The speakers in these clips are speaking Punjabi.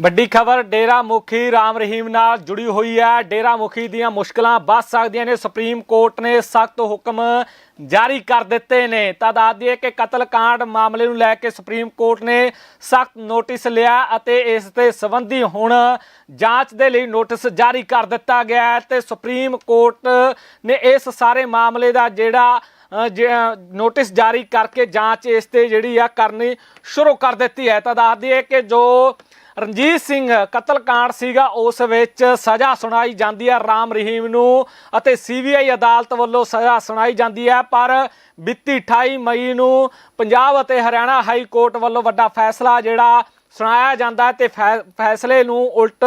ਵੱਡੀ ਖਬਰ, ਡੇਰਾ ਮੁਖੀ ਰਾਮ ਰਹੀਮ ਨਾਲ ਜੁੜੀ ਹੋਈ ਹੈ। ਡੇਰਾ ਮੁਖੀ ਦੀਆਂ ਮੁਸ਼ਕਲਾਂ ਵੱਧ ਸਕਦੀਆਂ ਨੇ। ਸੁਪਰੀਮ ਕੋਰਟ ਨੇ ਸਖਤ ਹੁਕਮ ਜਾਰੀ ਕਰ ਦਿੱਤੇ ਨੇ। ਤਾਂ ਦੱਸ ਦਈਏ ਕਿ ਕਤਲकांड ਮਾਮਲੇ ਨੂੰ ਲੈ ਕੇ ਸੁਪਰੀਮ ਕੋਰਟ ਨੇ ਸਖਤ ਨੋਟਿਸ ਲਿਆ ਅਤੇ ਇਸ ਦੇ ਸੰਬੰਧੀ ਹੁਣ ਜਾਂਚ ਦੇ ਲਈ ਨੋਟਿਸ ਜਾਰੀ ਕਰ ਦਿੱਤਾ ਗਿਆ ਹੈ ਤੇ ਸੁਪਰੀਮ ਕੋਰਟ ਨੇ ਇਸ ਸਾਰੇ ਮਾਮਲੇ ਦਾ ਜਿਹੜਾ ਨੋਟਿਸ ਜਾਰੀ ਕਰਕੇ ਜਾਂਚ ਇਸ ਤੇ ਜਿਹੜੀ ਆ ਕਰਨੀ ਸ਼ੁਰੂ ਕਰ ਦਿੱਤੀ ਹੈ। ਤਾਂ ਦੱਸ ਦਈਏ ਕਿ ਜੋ ਰਣਜੀਤ ਸਿੰਘ ਕਤਲकांड ਸੀਗਾ, ਉਸ ਵਿੱਚ ਸਜ਼ਾ ਸੁਣਾਈ ਜਾਂਦੀ ਹੈ ਰਾਮ ਰਹੀਮ ਨੂੰ ਅਤੇ ਸੀਬੀਆਈ ਅਦਾਲਤ ਵੱਲੋਂ ਸਜ਼ਾ ਸੁਣਾਈ ਜਾਂਦੀ ਹੈ ਪਰ ਬੀਤੀ 28 ਮਈ ਨੂੰ ਪੰਜਾਬ ਅਤੇ ਹਰਿਆਣਾ ਹਾਈ ਕੋਰਟ ਵੱਲੋਂ ਵੱਡਾ ਫੈਸਲਾ ਜਿਹੜਾ ਸੁਣਾਇਆ ਜਾਂਦਾ ਹੈ ਤੇ ਫੈ- ਫੈਸਲੇ ਨੂੰ ਉਲਟ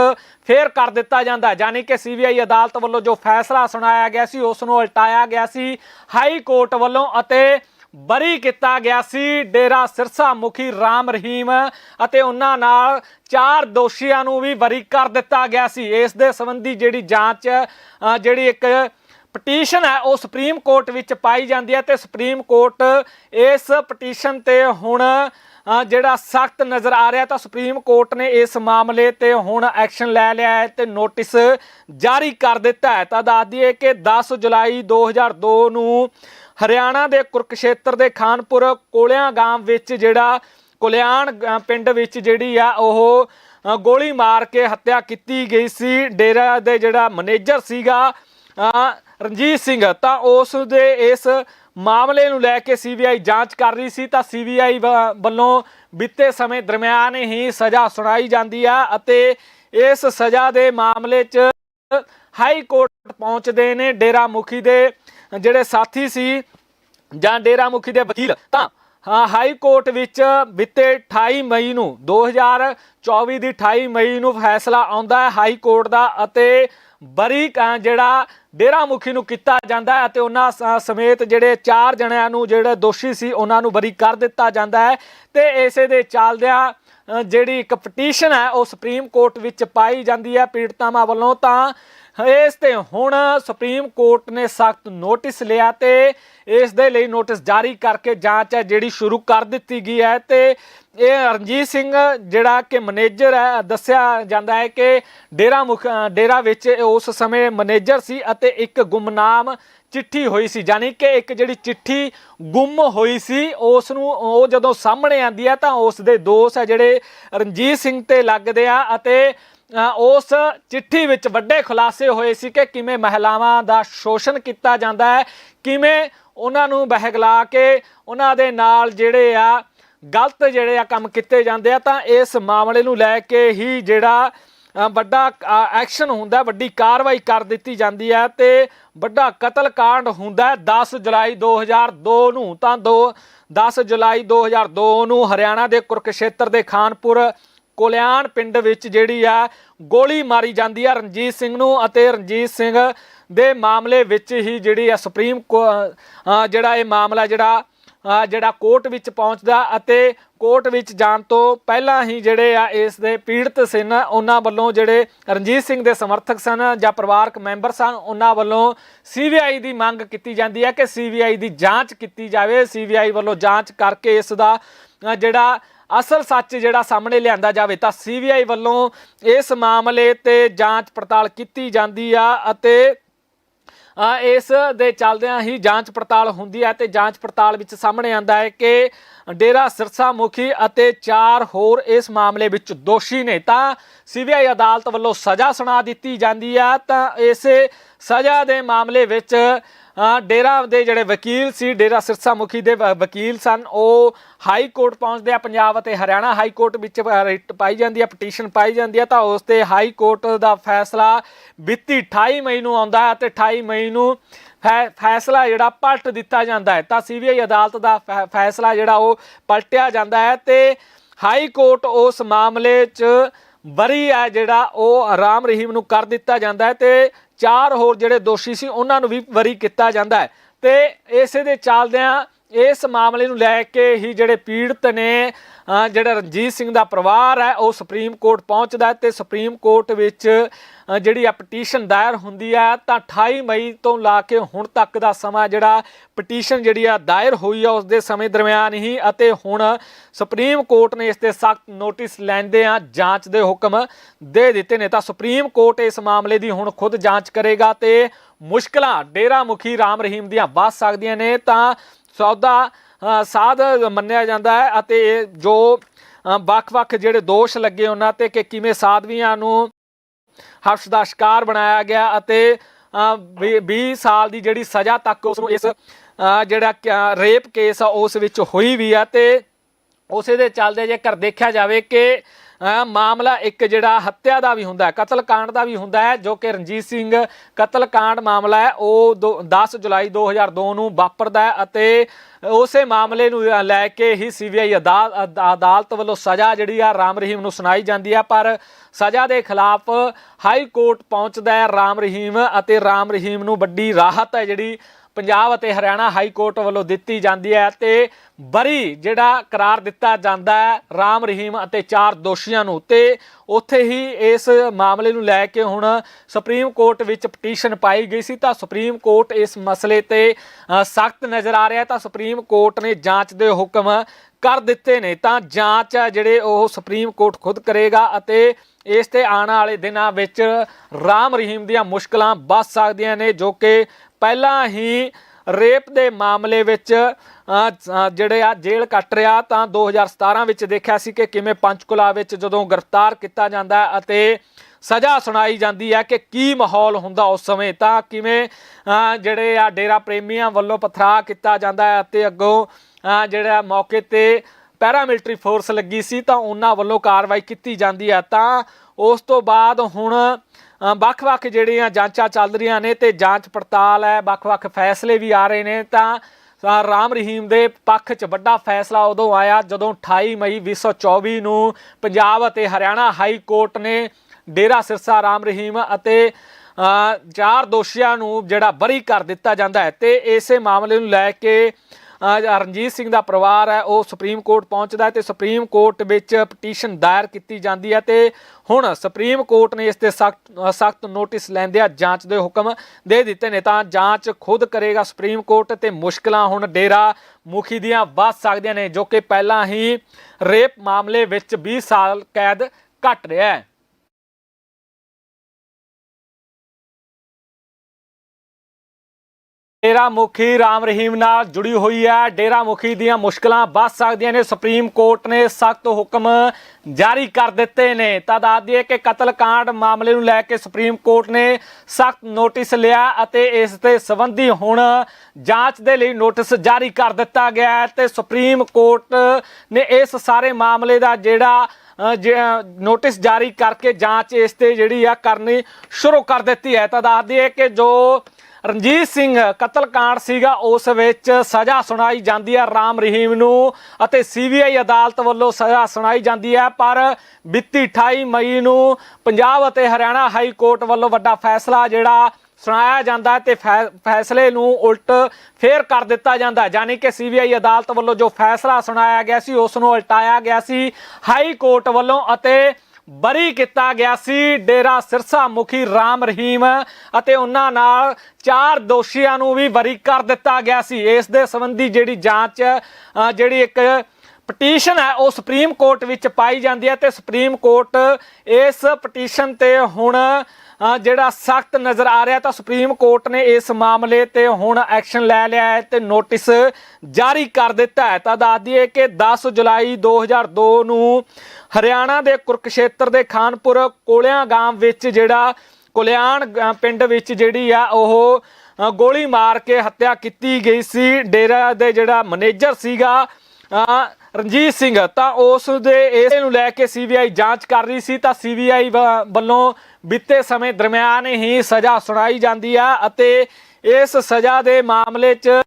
ਫੇਰ ਕਰ ਦਿੱਤਾ ਜਾਂਦਾ। ਹੈ ਯਾਨੀ ਕਿ ਸੀਬੀਆਈ ਅਦਾਲਤ ਵੱਲੋਂ ਜੋ ਫੈਸਲਾ ਸੁਣਾਇਆ ਗਿਆ ਸੀ, ਉਸ ਨੂੰ ਉਲਟਾਇਆ ਗਿਆ ਸੀ। ਹਾਈ ਕੋਰਟ ਵੱਲੋਂ ਅਤੇ ਬਰੀ ਕੀਤਾ ਗਿਆ ਸੀ। ਡੇਰਾ ਸਿਰਸਾ ਮੁਖੀ ਰਾਮ ਰਹੀਮ ਅਤੇ ਉਹਨਾਂ ਨਾਲ ਚਾਰ ਦੋਸ਼ੀਆਂ ਨੂੰ ਵੀ ਬਰੀ ਕਰ ਦਿੱਤਾ ਗਿਆ ਸੀ। ਇਸ ਦੇ ਸੰਬੰਧੀ ਜਿਹੜੀ ਜਾਂਚ ਜਿਹੜੀ ਇੱਕ ਪਟੀਸ਼ਨ ਹੈ, ਉਹ ਸੁਪਰੀਮ ਕੋਰਟ ਵਿੱਚ ਪਾਈ ਜਾਂਦੀ ਹੈ ਤੇ ਸੁਪਰੀਮ ਕੋਰਟ ਇਸ ਪਟੀਸ਼ਨ ਤੇ ਹੁਣ ਜਿਹੜਾ ਸਖਤ ਨਜ਼ਰ ਆ ਰਿਹਾ ਤਾਂ ਸੁਪਰੀਮ ਕੋਰਟ ਨੇ ਇਸ ਮਾਮਲੇ ਤੇ ਹੁਣ ਐਕਸ਼ਨ ਲੈ ਲਿਆ ਹੈ ਤੇ ਨੋਟਿਸ ਜਾਰੀ ਕਰ ਦਿੱਤਾ ਹੈ। ਤਾਂ ਦੱਸ ਦਈਏ ਕਿ 10 ਜੁਲਾਈ 2002 ਨੂੰ ਹਰਿਆਣਾ ਦੇ ਕੁਰਕਸ਼ੇਤਰ ਦੇ ਖਾਨਪੁਰ ਕੋਲਿਆਂ ਗਾਂਵ ਵਿੱਚ ਜਿਹੜਾ ਕੁਲਿਆਣ ਪਿੰਡ ਵਿੱਚ ਜਿਹੜੀ ਆ ਉਹ ਗੋਲੀ ਮਾਰ ਕੇ ਹੱਤਿਆ ਕੀਤੀ ਗਈ ਸੀ। ਡੇਰਾ ਦੇ ਜਿਹੜਾ ਮੈਨੇਜਰ ਸੀਗਾ ਰਣਜੀਤ ਸਿੰਘ, ਤਾਂ ਉਸ ਦੇ ਇਸ ਮਾਮਲੇ ਨੂੰ ਲੈ ਕੇ ਸੀਬੀਆਈ ਜਾਂਚ ਕਰ ਰਹੀ ਸੀ ਤਾਂ ਸੀਬੀਆਈ ਵੱਲੋਂ ਬੀਤੇ ਸਮੇਂ ਦਰਮਿਆਨ ਹੀ ਸਜ਼ਾ ਸੁਣਾਈ ਜਾਂਦੀ ਆ ਅਤੇ ਇਸ ਸਜ਼ਾ ਦੇ ਮਾਮਲੇ 'ਚ ਹਾਈ ਕੋਰਟ ਪਹੁੰਚਦੇ ਨੇ ਡੇਰਾ ਮੁਖੀ ਦੇ ਜਿਹੜੇ ਸਾਥੀ ਸੀ ਜਾਂ ਡੇਰਾ ਮੁਖੀ ਦੇ ਵਕੀਲ। ਤਾਂ ਹਾਈ ਕੋਰਟ ਵਿੱਚ ਬੀਤੇ 28 ਮਈ ਨੂੰ 2024 ਦੀ 28 ਮਈ ਨੂੰ ਫੈਸਲਾ ਆਉਂਦਾ ਹੈ ਹਾਈ ਕੋਰਟ ਦਾ ਅਤੇ ਬਰੀ ਅ, ਜਿਹੜਾ ਡੇਰਾ ਮੁਖੀ ਨੂੰ ਕੀਤਾ ਜਾਂਦਾ ਹੈ ਅਤੇ ਉਹਨਾਂ ਸ- ਸਮੇਤ ਜਿਹੜੇ ਚਾਰ ਜਣਿਆਂ ਨੂੰ ਜਿਹੜੇ ਦੋਸ਼ੀ ਸੀ ਉਹਨਾਂ ਨੂੰ ਬਰੀ ਕਰ ਦਿੱਤਾ ਜਾਂਦਾ ਹੈ ਤੇ ਇਸੇ ਦੇ ਚੱਲਦਿਆਂ ਅ, ਜਿਹੜੀ ਇੱਕ ਪਟੀਸ਼ਨ ਹੈ ਉਹ ਸੁਪਰੀਮ ਕੋਰਟ ਵਿੱਚ ਪਾਈ ਜਾਂਦੀ ਹੈ ਪੀੜਤਾਵਾਂ ਵੱਲੋਂ ਤਾਂ। ਇਸ ਤੇ ਹੁਣ ਸੁਪਰੀਮ ਕੋਰਟ ਨੇ ਸਖਤ ਨੋਟਿਸ ਲਿਆ ਤੇ ਇਸ ਦੇ ਲਈ ਨੋਟਿਸ ਜਾਰੀ ਕਰਕੇ ਜਾਂਚ ਹੈ ਜਿਹੜੀ ਸ਼ੁਰੂ ਕਰ ਦਿੱਤੀ ਗਈ ਹੈ ਤੇ ਇਹ ਰਣਜੀਤ ਸਿੰਘ ਜਿਹੜਾ ਕਿ ਮੈਨੇਜਰ ਹੈ, ਦੱਸਿਆ ਜਾਂਦਾ ਹੈ ਕਿ ਡੇਰਾ ਮੁਖ ਡੇਰਾ ਵਿੱਚ ਉਸ ਸਮੇਂ ਮੈਨੇਜਰ ਸੀ ਅਤੇ ਇੱਕ ਗੁੰਮਨਾਮ ਚਿੱਠੀ ਹੋਈ ਸੀ। ਯਾਨੀ ਕਿ ਇੱਕ ਜਿਹੜੀ ਚਿੱਠੀ ਗੁੰਮ ਹੋਈ ਸੀ, ਉਸ ਨੂੰ ਉਹ ਜਦੋਂ ਸਾਹਮਣੇ ਆਂਦੀ ਹੈ ਤਾਂ ਉਸ ਦੇ ਦੋਸ਼ ਹੈ ਜਿਹੜੇ ਰਣਜੀਤ ਸਿੰਘ ਤੇ ਲੱਗਦੇ ਆ ਅਤੇ ਉਸ ਚਿੱਠੀ ਵਿੱਚ ਵੱਡੇ ਖੁਲਾਸੇ ਹੋਏ ਸੀ ਕਿ ਕਿਵੇਂ ਮਹਿਲਾਵਾਂ ਦਾ ਸ਼ੋਸ਼ਣ ਕੀਤਾ ਜਾਂਦਾ ਹੈ, ਕਿਵੇਂ ਉਹਨਾਂ ਨੂੰ ਬਹਿਗਲਾ ਕੇ ਉਹਨਾਂ ਦੇ ਨਾਲ ਜਿਹੜੇ ਆ ਗਲਤ ਜਿਹੜੇ ਆ ਕੰਮ ਕੀਤੇ ਜਾਂਦੇ ਆ, ਤਾਂ ਇਸ ਮਾਮਲੇ ਨੂੰ ਲੈ ਕੇ ਹੀ ਜਿਹੜਾ ਵੱਡਾ ਐਕਸ਼ਨ ਹੁੰਦਾ, ਵੱਡੀ ਕਾਰਵਾਈ ਕਰ ਦਿੱਤੀ ਜਾਂਦੀ ਹੈ ਤੇ ਵੱਡਾ ਕਤਲकांड ਹੁੰਦਾ ਹੈ 10 ਜੁਲਾਈ 2002 ਨੂੰ। ਤਾਂ 2 10 ਜੁਲਾਈ 2002 ਨੂੰ ਹਰਿਆਣਾ ਦੇ ਕੁਰਕਸ਼ੇਤਰ ਦੇ ਖਾਨਪੁਰ ਕੋਲਿਆਣ ਪਿੰਡ ਵਿੱਚ ਜਿਹੜੀ ਆ ਗੋਲੀ ਮਾਰੀ ਜਾਂਦੀ ਆ ਰਣਜੀਤ ਸਿੰਘ ਨੂੰ ਅਤੇ ਰਣਜੀਤ ਸਿੰਘ ਦੇ ਮਾਮਲੇ ਵਿੱਚ ਹੀ ਜਿਹੜੀ ਆ ਸੁਪਰੀਮ ਕੋ- ਜਿਹੜਾ ਇਹ ਮਾਮਲਾ ਜਿਹੜਾ ਜਿਹੜਾ ਕੋਰਟ ਵਿੱਚ ਪਹੁੰਚਦਾ ਅਤੇ ਕੋਰਟ ਵਿੱਚ ਜਾਣ ਤੋਂ ਪਹਿਲਾਂ ਹੀ ਜਿਹੜੇ ਆ ਇਸ ਦੇ ਪੀੜਤ ਸਨ, ਉਹਨਾਂ ਵੱਲੋਂ ਜਿਹੜੇ ਰਣਜੀਤ ਸਿੰਘ ਦੇ ਸਮਰਥਕ ਸਨ ਜਾਂ ਪਰਿਵਾਰਕ ਮੈਂਬਰ ਸਨ, ਉਹਨਾਂ ਵੱਲੋਂ ਸੀਬੀਆਈ ਦੀ ਮੰਗ ਕੀਤੀ ਜਾਂਦੀ ਹੈ ਕਿ ਸੀਬੀਆਈ ਦੀ ਜਾਂਚ ਕੀਤੀ ਜਾਵੇ। ਸੀਬੀਆਈ ਵੱਲੋਂ ਜਾਂਚ ਕਰਕੇ ਇਸ ਦਾ ਜਿਹੜਾ ਅਸਲ ਸੱਚ ਜਿਹੜਾ ਸਾਹਮਣੇ ਲਿਆਂਦਾ ਜਾਵੇ, ਤਾਂ ਸੀਬੀਆਈ ਵੱਲੋਂ ਇਸ ਮਾਮਲੇ ਤੇ ਜਾਂਚ ਪੜਤਾਲ ਕੀਤੀ ਜਾਂਦੀ ਆ ਅਤੇ ਇਸ ਦੇ ਚੱਲਦਿਆਂ ਹੀ ਜਾਂਚ ਪੜਤਾਲ ਹੁੰਦੀ ਹੈ ਤੇ ਜਾਂਚ ਪੜਤਾਲ ਵਿੱਚ ਸਾਹਮਣੇ ਆਂਦਾ ਹੈ ਕਿ ਡੇਰਾ ਸਿਰਸਾ ਮੁਖੀ ਅਤੇ ਚਾਰ ਹੋਰ ਇਸ ਮਾਮਲੇ ਵਿੱਚ ਦੋਸ਼ੀ ਨੇ। ਤਾਂ ਸੀਬੀਆਈ ਅਦਾਲਤ ਵੱਲੋਂ ਸਜ਼ਾ ਸੁਣਾ ਦਿੱਤੀ ਜਾਂਦੀ ਹੈ ਤਾਂ ਇਸੇ ਸਜ਼ਾ ਦੇ ਮਾਮਲੇ ਵਿੱਚ ਡੇਰਾ ਦੇ ਜਿਹੜੇ ਵਕੀਲ ਸੀ, ਡੇਰਾ ਸਿਰਸਾ ਮੁਖੀ ਦੇ ਵਕੀਲ ਸਨ, ਉਹ ਹਾਈ ਕੋਰਟ ਪਹੁੰਚਦੇ ਆ ਪੰਜਾਬ ਅਤੇ ਹਰਿਆਣਾ ਹਾਈ ਕੋਰਟ ਵਿੱਚ ਰਿਟ ਪਾਈ ਜਾਂਦੀ ਹੈ ਪਟੀਸ਼ਨ ਪਾਈ ਜਾਂਦੀ ਹੈ ਤਾਂ ਉਸ ਤੇ ਹਾਈ ਕੋਰਟ ਦਾ ਫੈਸਲਾ ਬੀਤੀ 28 ਮਈ ਨੂੰ ਆਉਂਦਾ ਹੈ ਤੇ 28 ਮਈ ਨੂੰ ਫੈ- ਫੈਸਲਾ ਜਿਹੜਾ ਪਲਟ ਦਿੱਤਾ ਜਾਂਦਾ ਹੈ। ਤਾਂ ਸੀਬੀਆਈ ਅਦਾਲਤ ਦਾ ਫੈ- ਫੈਸਲਾ ਜਿਹੜਾ ਉਹ ਪਲਟਿਆ ਜਾਂਦਾ ਹੈ ਤੇ ਹਾਈ ਕੋਰਟ ਉਸ ਮਾਮਲੇ 'ਚ ਬਰੀ ਹੈ ਜਿਹੜਾ ਉਹ ਰਾਮ ਰਹੀਮ ਨੂੰ ਕਰ ਦਿੱਤਾ ਜਾਂਦਾ ਹੈ ਤੇ ਚਾਰ ਹੋਰ ਜਿਹੜੇ ਦੋਸ਼ੀ ਸੀ ਉਹਨਾਂ ਨੂੰ ਵੀ ਬਰੀ ਕੀਤਾ ਜਾਂਦਾ ਹੈ। ਤੇ ਇਸੇ ਦੇ ਚੱਲਦਿਆਂ ਇਸ ਮਾਮਲੇ ਨੂੰ ਲੈ ਕੇ ਹੀ ਜਿਹੜੇ ਪੀੜਤ ਨੇ ਜਿਹੜਾ ਰਣਜੀਤ ਸਿੰਘ ਦਾ ਪਰਿਵਾਰ ਹੈ, ਉਹ ਸੁਪਰੀਮ ਕੋਰਟ ਪਹੁੰਚਦਾ ਹੈ ਤੇ ਸੁਪਰੀਮ ਕੋਰਟ ਵਿੱਚ ਜਿਹੜੀ ਆ ਪਟੀਸ਼ਨ ਦਾਇਰ ਹੁੰਦੀ ਹੈ ਤਾਂ 28 ਮਈ ਤੋਂ ਲਾ ਕੇ ਹੁਣ ਤੱਕ ਦਾ ਸਮਾਂ ਜਿਹੜਾ ਪਟੀਸ਼ਨ ਜਿਹੜੀ ਆ ਦਾਇਰ ਹੋਈ ਆ ਉਸ ਦੇ ਸਮੇਂ ਦਰਮਿਆਨ ਹੀ ਅਤੇ ਹੁਣ ਸੁਪਰੀਮ ਕੋਰਟ ਨੇ ਇਸ ਤੇ ਸਖਤ ਨੋਟਿਸ ਲੈਂਦੇ ਆ, ਜਾਂਚ ਦੇ ਹੁਕਮ ਦੇ ਦਿੱਤੇ ਨੇ। ਤਾਂ ਸੁਪਰੀਮ ਕੋਰਟ ਇਸ ਮਾਮਲੇ ਦੀ ਹੁਣ ਖੁਦ ਜਾਂਚ ਕਰੇਗਾ ਤੇ ਮੁਸ਼ਕਲਾਂ ਡੇਰਾ ਮੁਖੀ ਰਾਮ ਰਹੀਮ ਦੀਆਂ ਵੱਧ ਸਕਦੀਆਂ ਨੇ। ਤਾਂ ਸੌਦਾ ਸਾਧ ਮੰਨਿਆ ਜਾਂਦਾ ਹੈ ਅਤੇ ਜੋ ਵੱਖ-ਵੱਖ ਜਿਹੜੇ ਦੋਸ਼ ਲੱਗੇ ਉਹਨਾਂ ਤੇ ਕਿ ਕਿਵੇਂ ਸਾਧਵੀਆਂ ਨੂੰ ਹਰਸ਼ ਦਾ ਸ਼ਿਕਾਰ ਬਣਾਇਆ ਗਿਆ ਅਤੇ ਅ, ਵੀਹ 20 ਸਾਲ ਦੀ ਜਿਹੜੀ ਸਜ਼ਾ ਤੱਕ ਉਸ ਨੂੰ ਇਸ ਅ, ਜਿਹੜਾ ਰੇਪ ਕੇਸ ਆ ਉਸ ਵਿੱਚ ਹੋਈ ਵੀ ਆ ਤੇ ਉਸੇ ਦੇ ਚੱਲਦੇ ਜੇਕਰ ਦੇਖਿਆ ਜਾਵੇ ਕਿ ਮਾਮਲਾ ਇੱਕ ਜਿਹੜਾ ਹੱਤਿਆ ਦਾ ਵੀ ਹੁੰਦਾ ਹੈ ਕਤਲ ਕਾਂਡ ਦਾ ਵੀ ਹੁੰਦਾ ਹੈ, ਜੋ ਕਿ ਰਣਜੀਤ ਸਿੰਘ ਕਤਲ ਕਾਂਡ ਮਾਮਲਾ ਹੈ, ਉਹ 10 ਜੁਲਾਈ 2002 ਨੂੰ ਵਾਪਰਦਾ ਹੈ ਅਤੇ ਉਸੇ ਮਾਮਲੇ ਨੂੰ ਲੈ ਕੇ ਹੀ ਸੀਬੀਆਈ ਅਦਾਲਤ ਵੱਲੋਂ ਸਜ਼ਾ ਜਿਹੜੀ ਆ ਰਾਮ ਰਹੀਮ ਨੂੰ ਸੁਣਾਈ ਜਾਂਦੀ ਹੈ, ਪਰ ਸਜ਼ਾ ਦੇ ਖਿਲਾਫ ਹਾਈ ਕੋਰਟ ਪਹੁੰਚਦਾ ਹੈ ਰਾਮ ਰਹੀਮ ਅਤੇ ਰਾਮ ਰਹੀਮ ਨੂੰ ਵੱਡੀ ਰਾਹਤ ਹੈ ਜਿਹੜੀ ਪੰਜਾਬ ਅਤੇ ਹਰਿਆਣਾ ਹਾਈ ਕੋਰਟ ਵੱਲੋਂ ਦਿੱਤੀ ਜਾਂਦੀ ਹੈ ਤੇ ਬਰੀ ਜਿਹੜਾ ਕਰਾਰ ਦਿੱਤਾ ਜਾਂਦਾ ਹੈ, ਰਾਮ ਰਹੀਮ ਅਤੇ ਚਾਰ ਦੋਸ਼ੀਆਂ ਨੂੰ ਤੇ ਉੱਥੇ ਹੀ ਇਸ ਮਾਮਲੇ ਨੂੰ ਲੈ ਕੇ ਹੁਣ ਸੁਪਰੀਮ ਕੋਰਟ ਵਿੱਚ ਪਟੀਸ਼ਨ ਪਾਈ ਗਈ ਸੀ। ਤਾਂ ਸੁਪਰੀਮ ਕੋਰਟ ਇਸ ਮਸਲੇ ਤੇ ਸਖਤ ਨਜ਼ਰ ਆ ਰਿਹਾ ਤਾਂ ਸੁਪਰੀਮ ਕੋਰਟ ਨੇ ਜਾਂਚ ਦੇ ਹੁਕਮ ਕਰ ਦਿੱਤੇ ਨੇ। ਤਾਂ ਜਾਂਚ ਆ ਜਿਹੜੇ ਉਹ ਸੁਪਰੀਮ ਕੋਰਟ ਖੁਦ ਕਰੇਗਾ ਅਤੇ ਇਸ ਤੇ ਆਉਣ ਵਾਲੇ ਦਿਨਾਂ ਵਿੱਚ ਰਾਮ ਰਹੀਮ ਦੀਆਂ ਮੁਸ਼ਕਲਾਂ ਵੱਧ ਸਕਦੀਆਂ ਨੇ, ਜੋ ਕਿ ਪਹਿਲਾਂ ਹੀ ਰੇਪ ਦੇ ਮਾਮਲੇ ਵਿੱਚ ਜਿਹੜੇ ਆ ਜੇਲ੍ਹ ਕੱਟ ਰਿਹਾ ਤਾਂ 2017 ਵਿੱਚ ਦੇਖਿਆ ਸੀ ਕਿ ਕਿਵੇਂ ਪੰਚਕੁਲਾ ਵਿੱਚ ਜਦੋਂ ਗ੍ਰਿਫਤਾਰ ਕੀਤਾ ਜਾਂਦਾ ਅਤੇ ਸਜ਼ਾ ਸੁਣਾਈ ਜਾਂਦੀ ਹੈ ਕਿ ਕੀ ਮਾਹੌਲ ਹੁੰਦਾ ਉਸ ਸਮੇਂ, ਤਾਂ ਕਿਵੇਂ ਜਿਹੜੇ ਆ ਡੇਰਾ ਪ੍ਰੇਮੀਆਂ ਵੱਲੋਂ ਪਥਰਾ ਕੀਤਾ ਜਾਂਦਾ ਹੈ ਅਤੇ ਅੱਗੋਂ ਜਿਹੜਾ ਮੌਕੇ ਤੇ ਪੈਰਾ ਮਿਲਟਰੀ ਫੋਰਸ ਲੱਗੀ ਸੀ ਤਾਂ ਉਹਨਾਂ ਵੱਲੋਂ ਕਾਰਵਾਈ ਕੀਤੀ ਜਾਂਦੀ ਹੈ। ਤਾਂ ਉਸ ਤੋਂ ਬਾਅਦ ਹੁਣ ਵੱਖ-ਵੱਖ ਜਿਹੜੀਆਂ ਜਾਂਚਾਂ ਚੱਲ ਰਹੀਆਂ ਨੇ ਤੇ ਜਾਂਚ ਪੜਤਾਲ ਹੈ, ਵੱਖ-ਵੱਖ ਫੈਸਲੇ ਵੀ ਆ ਰਹੇ ਨੇ, ਤਾਂ ਰਾਮ ਰਹੀਮ ਦੇ ਪੱਖ 'ਚ ਵੱਡਾ ਫੈਸਲਾ ਉਦੋਂ ਆਇਆ ਜਦੋਂ 28 ਮਈ 2024 ਨੂੰ ਪੰਜਾਬ ਅਤੇ ਹਰਿਆਣਾ ਹਾਈ ਕੋਰਟ ਨੇ ਡੇਰਾ ਸਿਰਸਾ ਰਾਮ ਰਹੀਮ ਅਤੇ ਚਾਰ ਦੋਸ਼ੀਆਂ ਨੂੰ ਜਿਹੜਾ ਬਰੀ ਕਰ ਦਿੱਤਾ ਜਾਂਦਾ ਹੈ ਤੇ ਇਸੇ ਮਾਮਲੇ ਨੂੰ ਲੈ ਕੇ ਰਣਜੀਤ ਸਿੰਘ ਦਾ ਪਰਿਵਾਰ ਹੈ, ਉਹ ਸੁਪਰੀਮ ਕੋਰਟ ਪਹੁੰਚਦਾ ਹੈ ਤੇ ਸੁਪਰੀਮ ਕੋਰਟ ਵਿੱਚ ਪਟੀਸ਼ਨ ਦਾਇਰ ਕੀਤੀ ਜਾਂਦੀ ਹੈ ਤੇ ਹੁਣ ਸੁਪਰੀਮ ਕੋਰਟ ਨੇ ਇਸ ਤੇ ਸਖਤ ਸਖਤ ਨੋਟਿਸ ਲੈਂਦਿਆਂ ਜਾਂਚ ਦੇ ਹੁਕਮ ਦੇ ਦਿੱਤੇ ਨੇ ਤਾਂ ਜਾਂਚ ਖੁਦ ਕਰੇਗਾ ਸੁਪਰੀਮ ਕੋਰਟ ਤੇ ਮੁਸ਼ਕਲਾਂ ਹੁਣ ਡੇਰਾ ਮੁਖੀ ਦੀਆਂ ਵੱਧ ਸਕਦੀਆਂ ਨੇ, ਜੋ ਕਿ ਪਹਿਲਾਂ ਹੀ ਰੇਪ ਮਾਮਲੇ ਵਿੱਚ 20 ਸਾਲ ਕੈਦ ਘਟ ਰਿਹਾ ਹੈ। ਡੇਰਾ ਮੁਖੀ ਰਾਮ ਰਹੀਮ ਨਾਲ ਜੁੜੀ ਹੋਈ ਹੈ। ਡੇਰਾ ਮੁਖੀ ਦੀਆਂ ਮੁਸ਼ਕਲਾਂ ਵੱਧ ਸਕਦੀਆਂ ਨੇ। ਸੁਪਰੀਮ ਕੋਰਟ ਨੇ ਸਖਤ ਹੁਕਮ ਜਾਰੀ ਕਰ ਦਿੱਤੇ ਨੇ। ਤਾਂ ਦੱਸ ਦਈਏ ਕਿ ਕਤਲकांड ਮਾਮਲੇ ਨੂੰ ਲੈ ਕੇ ਸੁਪਰੀਮ ਕੋਰਟ ਨੇ ਸਖਤ ਨੋਟਿਸ ਲਿਆ ਅਤੇ ਇਸ ਦੇ ਸੰਬੰਧੀ ਹੁਣ ਜਾਂਚ ਦੇ ਲਈ ਨੋਟਿਸ ਜਾਰੀ ਕਰ ਦਿੱਤਾ ਗਿਆ ਹੈ ਤੇ ਸੁਪਰੀਮ ਕੋਰਟ ਨੇ ਇਸ ਸਾਰੇ ਮਾਮਲੇ ਦਾ ਜਿਹੜਾ ਅ, ਨੋਟਿਸ ਜਾਰੀ ਕਰਕੇ ਜਾਂਚ ਇਸ ਤੇ ਜਿਹੜੀ ਆ ਕਰਨੀ ਸ਼ੁਰੂ ਕਰ ਦਿੱਤੀ ਹੈ। ਤਾਂ ਦੱਸ ਦਈਏ ਕਿ ਜੋ ਰਣਜੀਤ ਸਿੰਘ ਕਤਲकांड ਸੀਗਾ, ਉਸ ਵਿੱਚ ਸਜ਼ਾ ਸੁਣਾਈ ਜਾਂਦੀ ਹੈ ਰਾਮ ਰਹੀਮ ਨੂੰ ਅਤੇ ਸੀਬੀਆਈ ਅਦਾਲਤ ਵੱਲੋਂ ਸਜ਼ਾ ਸੁਣਾਈ ਜਾਂਦੀ ਹੈ, ਪਰ ਬੀਤੀ 28 ਮਈ ਨੂੰ ਪੰਜਾਬ ਅਤੇ ਹਰਿਆਣਾ ਹਾਈ ਕੋਰਟ ਵੱਲੋਂ ਵੱਡਾ ਫੈਸਲਾ ਜਿਹੜਾ ਸੁਣਾਇਆ ਜਾਂਦਾ ਹੈ ਤੇ ਫੈ- ਫੈਸਲੇ ਨੂੰ ਉਲਟ ਫੇਰ ਕਰ ਦਿੱਤਾ ਜਾਂਦਾ ਹੈ। ਯਾਨੀ ਕਿ ਸੀਬੀਆਈ ਅਦਾਲਤ ਵੱਲੋਂ ਜੋ ਫੈਸਲਾ ਸੁਣਾਇਆ ਗਿਆ ਸੀ, ਉਸ ਨੂੰ ਉਲਟਾਇਆ ਗਿਆ ਸੀ ਹਾਈ ਕੋਰਟ ਵੱਲੋਂ ਅਤੇ ਬਰੀ ਕੀਤਾ ਗਿਆ ਸੀ, ਡੇਰਾ ਸਿਰਸਾ ਮੁਖੀ ਰਾਮ ਰਹੀਮ ਅਤੇ ਉਹਨਾਂ ਨਾਲ ਚਾਰ ਦੋਸ਼ੀਆਂ ਨੂੰ ਵੀ ਬਰੀ ਕਰ ਦਿੱਤਾ ਗਿਆ ਸੀ। ਇਸ ਦੇ ਸੰਬੰਧੀ ਜਿਹੜੀ ਜਾਂਚ ਜਿਹੜੀ ਇੱਕ ਪਟੀਸ਼ਨ ਹੈ, ਉਹ ਸੁਪਰੀਮ ਕੋਰਟ ਵਿੱਚ ਪਾਈ ਜਾਂਦੀ ਹੈ ਤੇ ਸੁਪਰੀਮ ਕੋਰਟ ਇਸ ਪਟੀਸ਼ਨ ਤੇ ਹੁਣ ਜਿਹੜਾ ਸਖਤ ਨਜ਼ਰ ਆ ਰਿਹਾ ਤਾਂ ਸੁਪਰੀਮ ਕੋਰਟ ਨੇ ਇਸ ਮਾਮਲੇ ਤੇ ਹੁਣ ਐਕਸ਼ਨ ਲੈ ਲਿਆ ਹੈ ਤੇ ਨੋਟਿਸ ਜਾਰੀ ਕਰ ਦਿੱਤਾ ਹੈ। ਤਾਂ ਦੱਸ ਦਈਏ ਕਿ 10 ਜੁਲਾਈ 2002 ਨੂੰ ਹਰਿਆਣਾ ਦੇ ਕੁਰਕਸ਼ੇਤਰ ਦੇ ਖਾਨਪੁਰ ਕੋਲਿਆਂ ਗਾਮ ਵਿੱਚ ਜਿਹੜਾ ਕੁਲਿਆਣ ਗ- ਪਿੰਡ ਵਿੱਚ ਜਿਹੜੀ ਆ ਉਹ ਗੋਲੀ ਮਾਰ ਕੇ ਹੱਤਿਆ ਕੀਤੀ ਗਈ ਸੀ। ਡੇਰਾ ਦੇ ਜਿਹੜਾ ਮੈਨੇਜਰ ਸੀਗਾ ਰਣਜੀਤ ਸਿੰਘ, ਤਾਂ ਉਸ ਦੇ ਇਸ ਨੂੰ ਲੈ ਕੇ ਸੀਬੀਆਈ ਜਾਂਚ ਕਰ ਰਹੀ ਸੀ, ਤਾਂ ਸੀਬੀਆਈ ਵੱਲੋਂ ਬੀਤੇ ਸਮੇਂ ਦਰਮਿਆਨ ਹੀ ਸਜ਼ਾ ਸੁਣਾਈ ਜਾਂਦੀ ਆ ਅਤੇ ਇਸ ਸਜ਼ਾ ਦੇ ਮਾਮਲੇ 'ਚ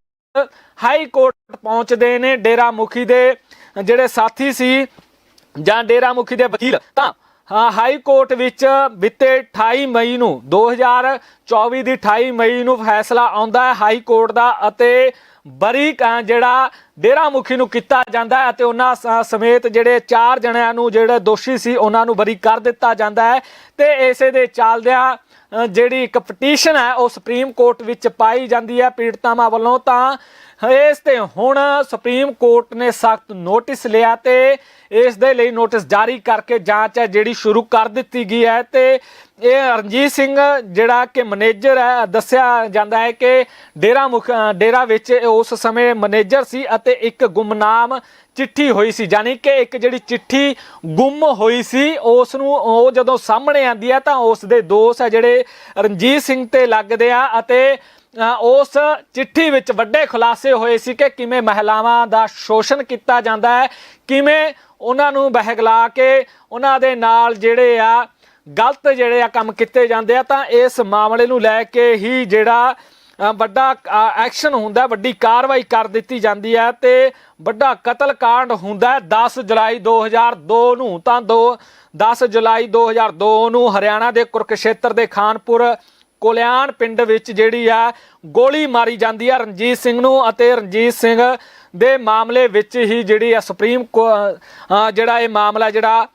ਹਾਈ ਕੋਰਟ ਪਹੁੰਚਦੇ ਨੇ ਡੇਰਾ ਮੁਖੀ ਦੇ ਜਿਹੜੇ ਸਾਥੀ ਸੀ ਜਾਂ ਡੇਰਾ ਮੁਖੀ ਦੇ ਵਕੀਲ, ਤਾਂ ਹਾਈ ਕੋਰਟ ਵਿੱਚ ਬੀਤੇ 28 ਮਈ ਨੂੰ 2024 ਦੀ 28 ਮਈ ਨੂੰ ਫੈਸਲਾ ਆਉਂਦਾ ਹੈ ਹਾਈ ਕੋਰਟ ਦਾ ਅਤੇ ਬਰੀ ਕ- ਜਿਹੜਾ ਡੇਰਾ ਮੁਖੀ ਨੂੰ ਕੀਤਾ ਜਾਂਦਾ ਹੈ ਅਤੇ ਉਹਨਾਂ ਸ- ਸਮੇਤ ਜਿਹੜੇ ਚਾਰ ਜਣਿਆਂ ਨੂੰ ਜਿਹੜੇ ਦੋਸ਼ੀ ਸੀ ਉਹਨਾਂ ਨੂੰ ਬਰੀ ਕਰ ਦਿੱਤਾ ਜਾਂਦਾ ਹੈ ਤੇ ਇਸੇ ਦੇ ਚੱਲਦਿਆਂ ਜਿਹੜੀ ਇੱਕ ਪਟੀਸ਼ਨ ਹੈ ਉਹ ਸੁਪਰੀਮ ਕੋਰਟ ਵਿੱਚ ਪਾਈ ਜਾਂਦੀ ਹੈ ਪੀੜਤਾਵਾਂ ਵੱਲੋਂ ਤਾਂ। ਇਸ ਤੇ ਹੁਣ ਸੁਪਰੀਮ ਕੋਰਟ ਨੇ ਸਖਤ ਨੋਟਿਸ ਲਿਆ ਤੇ ਇਸ ਦੇ ਲਈ ਨੋਟਿਸ ਜਾਰੀ ਕਰਕੇ ਜਾਂਚ ਹੈ ਜਿਹੜੀ ਸ਼ੁਰੂ ਕਰ ਦਿੱਤੀ ਗਈ ਹੈ ਤੇ ਇਹ ਰਣਜੀਤ ਸਿੰਘ ਜਿਹੜਾ ਕਿ ਮੈਨੇਜਰ ਹੈ, ਦੱਸਿਆ ਜਾਂਦਾ ਹੈ ਕਿ ਡੇਰਾ ਮੁਖ ਡੇਰਾ ਵਿੱਚ ਉਸ ਸਮੇਂ ਮੈਨੇਜਰ ਸੀ ਅਤੇ ਇੱਕ ਗੁੰਮਨਾਮ ਚਿੱਠੀ ਹੋਈ ਸੀ। ਯਾਨੀ ਕਿ ਇੱਕ ਜਿਹੜੀ ਚਿੱਠੀ ਗੁੰਮ ਹੋਈ ਸੀ, ਉਸ ਨੂੰ ਉਹ ਜਦੋਂ ਸਾਹਮਣੇ ਆਂਦੀ ਹੈ ਤਾਂ ਉਸ ਦੇ ਦੋਸ਼ ਹੈ ਜਿਹੜੇ ਰਣਜੀਤ ਸਿੰਘ ਤੇ ਲੱਗਦੇ ਆ ਅਤੇ ਉਸ ਚਿੱਠੀ ਵਿੱਚ ਵੱਡੇ ਖੁਲਾਸੇ ਹੋਏ ਸੀ ਕਿ ਕਿਵੇਂ ਮਹਿਲਾਵਾਂ ਦਾ ਸ਼ੋਸ਼ਣ ਕੀਤਾ ਜਾਂਦਾ ਹੈ, ਕਿਵੇਂ ਉਹਨਾਂ ਨੂੰ ਬਹਿਗਲਾ ਕੇ ਉਹਨਾਂ ਦੇ ਨਾਲ ਜਿਹੜੇ ਆ ਗਲਤ ਜਿਹੜੇ ਆ ਕੰਮ ਕੀਤੇ ਜਾਂਦੇ ਆ, ਤਾਂ ਇਸ ਮਾਮਲੇ ਨੂੰ ਲੈ ਕੇ ਹੀ ਜਿਹੜਾ ਵੱਡਾ ਐਕਸ਼ਨ ਹੁੰਦਾ, ਵੱਡੀ ਕਾਰਵਾਈ ਕਰ ਦਿੱਤੀ ਜਾਂਦੀ ਹੈ ਤੇ ਵੱਡਾ ਕਤਲकांड ਹੁੰਦਾ ਹੈ 10 ਜੁਲਾਈ 2002 ਨੂੰ। ਤਾਂ 2 10 ਜੁਲਾਈ 2002 ਨੂੰ ਹਰਿਆਣਾ ਦੇ ਕੁਰਕਸ਼ੇਤਰ ਦੇ ਖਾਨਪੁਰ ਕੋਲਿਆਣ ਪਿੰਡ ਵਿੱਚ ਜਿਹੜੀ ਆ, ਗੋਲੀ ਮਾਰੀ ਜਾਂਦੀ ਆ ਰਣਜੀਤ ਸਿੰਘ ਨੂੰ ਅਤੇ ਰਣਜੀਤ ਸਿੰਘ ਦੇ ਮਾਮਲੇ ਵਿੱਚ ਹੀ ਜਿਹੜੀ ਆ ਸੁਪਰੀਮ ਕੋ- ਜਿਹੜਾ ਇਹ ਮਾਮਲਾ ਜਿਹੜਾ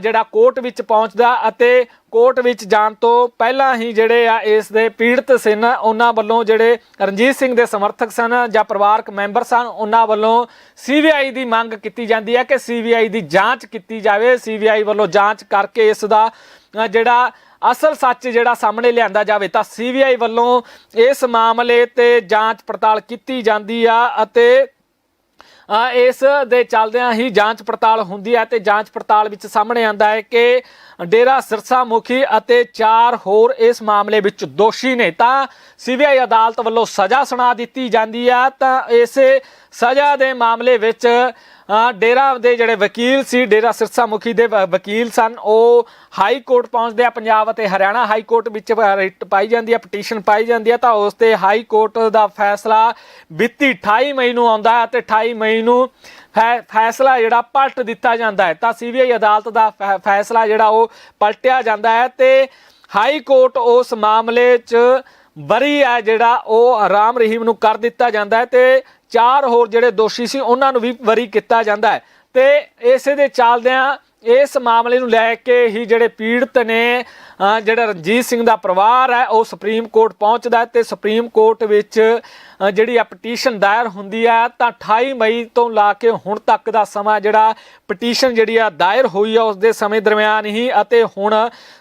ਜਿਹੜਾ ਕੋਰਟ ਵਿੱਚ ਪਹੁੰਚਦਾ ਅਤੇ ਕੋਰਟ ਵਿੱਚ ਜਾਣ ਤੋਂ ਪਹਿਲਾਂ ਹੀ ਜਿਹੜੇ ਆ ਇਸ ਦੇ ਪੀੜਤ ਸਨ ਉਹਨਾਂ ਵੱਲੋਂ ਜਿਹੜੇ ਰਣਜੀਤ ਸਿੰਘ ਦੇ ਸਮਰਥਕ ਸਨ ਜਾਂ ਪਰਿਵਾਰਕ ਮੈਂਬਰ ਸਨ, ਉਹਨਾਂ ਵੱਲੋਂ ਸੀਬੀਆਈ ਦੀ ਮੰਗ ਕੀਤੀ ਜਾਂਦੀ ਹੈ ਕਿ ਸੀਬੀਆਈ ਦੀ ਜਾਂਚ ਕੀਤੀ ਜਾਵੇ। ਸੀਬੀਆਈ ਵੱਲੋਂ ਜਾਂਚ ਕਰਕੇ ਇਸ ਦਾ ਜਿਹੜਾ ਅਸਲ ਸੱਚ ਜਿਹੜਾ ਸਾਹਮਣੇ ਲਿਆਂਦਾ ਜਾਵੇ ਤਾਂ ਸੀਬੀਆਈ ਵੱਲੋਂ ਇਸ ਮਾਮਲੇ ਤੇ ਜਾਂਚ ਪੜਤਾਲ ਕੀਤੀ ਜਾਂਦੀ ਆ ਅਤੇ ਇਸ ਦੇ ਚੱਲਦਿਆਂ ਹੀ ਜਾਂਚ ਪੜਤਾਲ ਹੁੰਦੀ ਹੈ ਤੇ ਜਾਂਚ ਪੜਤਾਲ ਵਿੱਚ ਸਾਹਮਣੇ ਆਂਦਾ ਹੈ ਕਿ ਡੇਰਾ ਸਿਰਸਾ ਮੁਖੀ ਅਤੇ ਚਾਰ ਹੋਰ ਇਸ ਮਾਮਲੇ ਵਿੱਚ ਦੋਸ਼ੀ ਨੇ। ਤਾਂ ਸੀਬੀਆਈ ਅਦਾਲਤ ਵੱਲੋਂ ਸਜ਼ਾ ਸੁਣਾ ਦਿੱਤੀ ਜਾਂਦੀ ਹੈ ਤਾਂ ਇਸੇ ਸਜ਼ਾ ਦੇ ਮਾਮਲੇ ਵਿੱਚ ਡੇਰਾ ਦੇ ਜਿਹੜੇ ਵਕੀਲ ਸੀ, ਡੇਰਾ ਸਿਰਸਾ ਮੁਖੀ ਦੇ ਵਕੀਲ ਸਨ, ਉਹ ਹਾਈ ਕੋਰਟ ਪਹੁੰਚਦੇ ਆ ਪੰਜਾਬ ਅਤੇ ਹਰਿਆਣਾ ਹਾਈ ਕੋਰਟ ਵਿੱਚ ਰਿਟ ਪਾਈ ਜਾਂਦੀ ਹੈ ਪਟੀਸ਼ਨ ਪਾਈ ਜਾਂਦੀ ਹੈ ਤਾਂ ਉਸ ਤੇ ਹਾਈ ਕੋਰਟ ਦਾ ਫੈਸਲਾ ਬੀਤੀ 28 ਮਈ ਨੂੰ ਆਉਂਦਾ ਹੈ ਤੇ 28 ਮਈ ਨੂੰ ਫੈ- ਫੈਸਲਾ ਜਿਹੜਾ ਪਲਟ ਦਿੱਤਾ ਜਾਂਦਾ ਹੈ। ਤਾਂ ਸੀਬੀਆਈ ਅਦਾਲਤ ਦਾ ਫੈ- ਫੈਸਲਾ ਜਿਹੜਾ ਉਹ ਪਲਟਿਆ ਜਾਂਦਾ ਹੈ ਤੇ ਹਾਈ ਕੋਰਟ ਉਸ ਮਾਮਲੇ 'ਚ ਬਰੀ ਹੈ ਜਿਹੜਾ ਉਹ ਰਾਮ ਰਹੀਮ ਨੂੰ ਕਰ ਦਿੱਤਾ ਜਾਂਦਾ ਹੈ ਤੇ ਚਾਰ ਹੋਰ ਜਿਹੜੇ ਦੋਸ਼ੀ ਸੀ ਉਹਨਾਂ ਨੂੰ ਵੀ ਬਰੀ ਕੀਤਾ ਜਾਂਦਾ ਹੈ। ਤੇ ਇਸੇ ਦੇ ਚੱਲਦਿਆਂ ਇਸ ਮਾਮਲੇ ਨੂੰ ਲੈ ਕੇ ਹੀ ਜਿਹੜੇ ਪੀੜਤ ਨੇ ਜਿਹੜਾ ਰਣਜੀਤ ਸਿੰਘ ਦਾ ਪਰਿਵਾਰ ਹੈ, ਉਹ ਸੁਪਰੀਮ ਕੋਰਟ ਪਹੁੰਚਦਾ ਹੈ ਤੇ ਸੁਪਰੀਮ ਕੋਰਟ ਵਿੱਚ ਜਿਹੜੀ ਆ ਪਟੀਸ਼ਨ ਦਾਇਰ ਹੁੰਦੀ ਹੈ, ਤਾਂ 28 ਮਈ ਤੋਂ ਲਾ ਕੇ ਹੁਣ ਤੱਕ ਦਾ ਸਮਾਂ ਜਿਹੜਾ ਪਟੀਸ਼ਨ ਜਿਹੜੀ ਆ ਦਾਇਰ ਹੋਈ ਆ, ਉਸ ਦੇ ਸਮੇਂ ਦਰਮਿਆਨ ਹੀ ਅਤੇ ਹੁਣ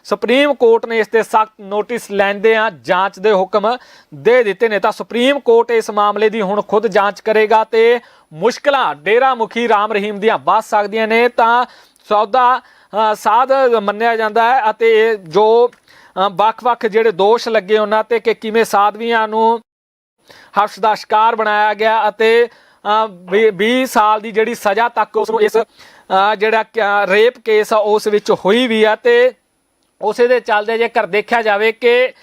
ਸੁਪਰੀਮ ਕੋਰਟ ਨੇ ਇਸ ਤੇ ਸਖਤ ਨੋਟਿਸ ਲੈਂਦੇ ਆ, ਜਾਂਚ ਦੇ ਹੁਕਮ ਦੇ ਦਿੱਤੇ ਨੇ। ਤਾਂ ਸੁਪਰੀਮ ਕੋਰਟ ਇਸ ਮਾਮਲੇ ਦੀ ਹੁਣ ਖੁਦ ਜਾਂਚ ਕਰੇਗਾ ਤੇ ਮੁਸ਼ਕਲਾਂ ਡੇਰਾ ਮੁਖੀ ਰਾਮ ਰਹੀਮ ਦੀਆਂ ਵੱਧ ਸਕਦੀਆਂ ਨੇ। ਤਾਂ ਸੌਦਾ ਸਾਧ ਮੰਨਿਆ ਜਾਂਦਾ ਹੈ ਅਤੇ ਇਹ ਜੋ ਵੱਖ-ਵੱਖ ਜਿਹੜੇ ਦੋਸ਼ ਲੱਗੇ ਉਹਨਾਂ ਤੇ ਕਿ ਕਿਵੇਂ ਸਾਧਵੀਆਂ ਨੂੰ ਹਰਸ਼ ਦਾ ਸ਼ਿਕਾਰ ਬਣਾਇਆ ਗਿਆ ਅਤੇ ਵੀਹ 20 ਸਾਲ ਦੀ ਜਿਹੜੀ ਸਜ਼ਾ ਤੱਕ ਉਸ ਨੂੰ ਇਸ ਜਿਹੜਾ ਰੇਪ ਕੇਸ ਆ, ਉਸ ਵਿੱਚ ਹੋਈ ਵੀ ਆ ਤੇ ਉਸੇ ਦੇ ਚੱਲਦੇ ਜੇਕਰ ਦੇਖਿਆ ਜਾਵੇ ਕਿ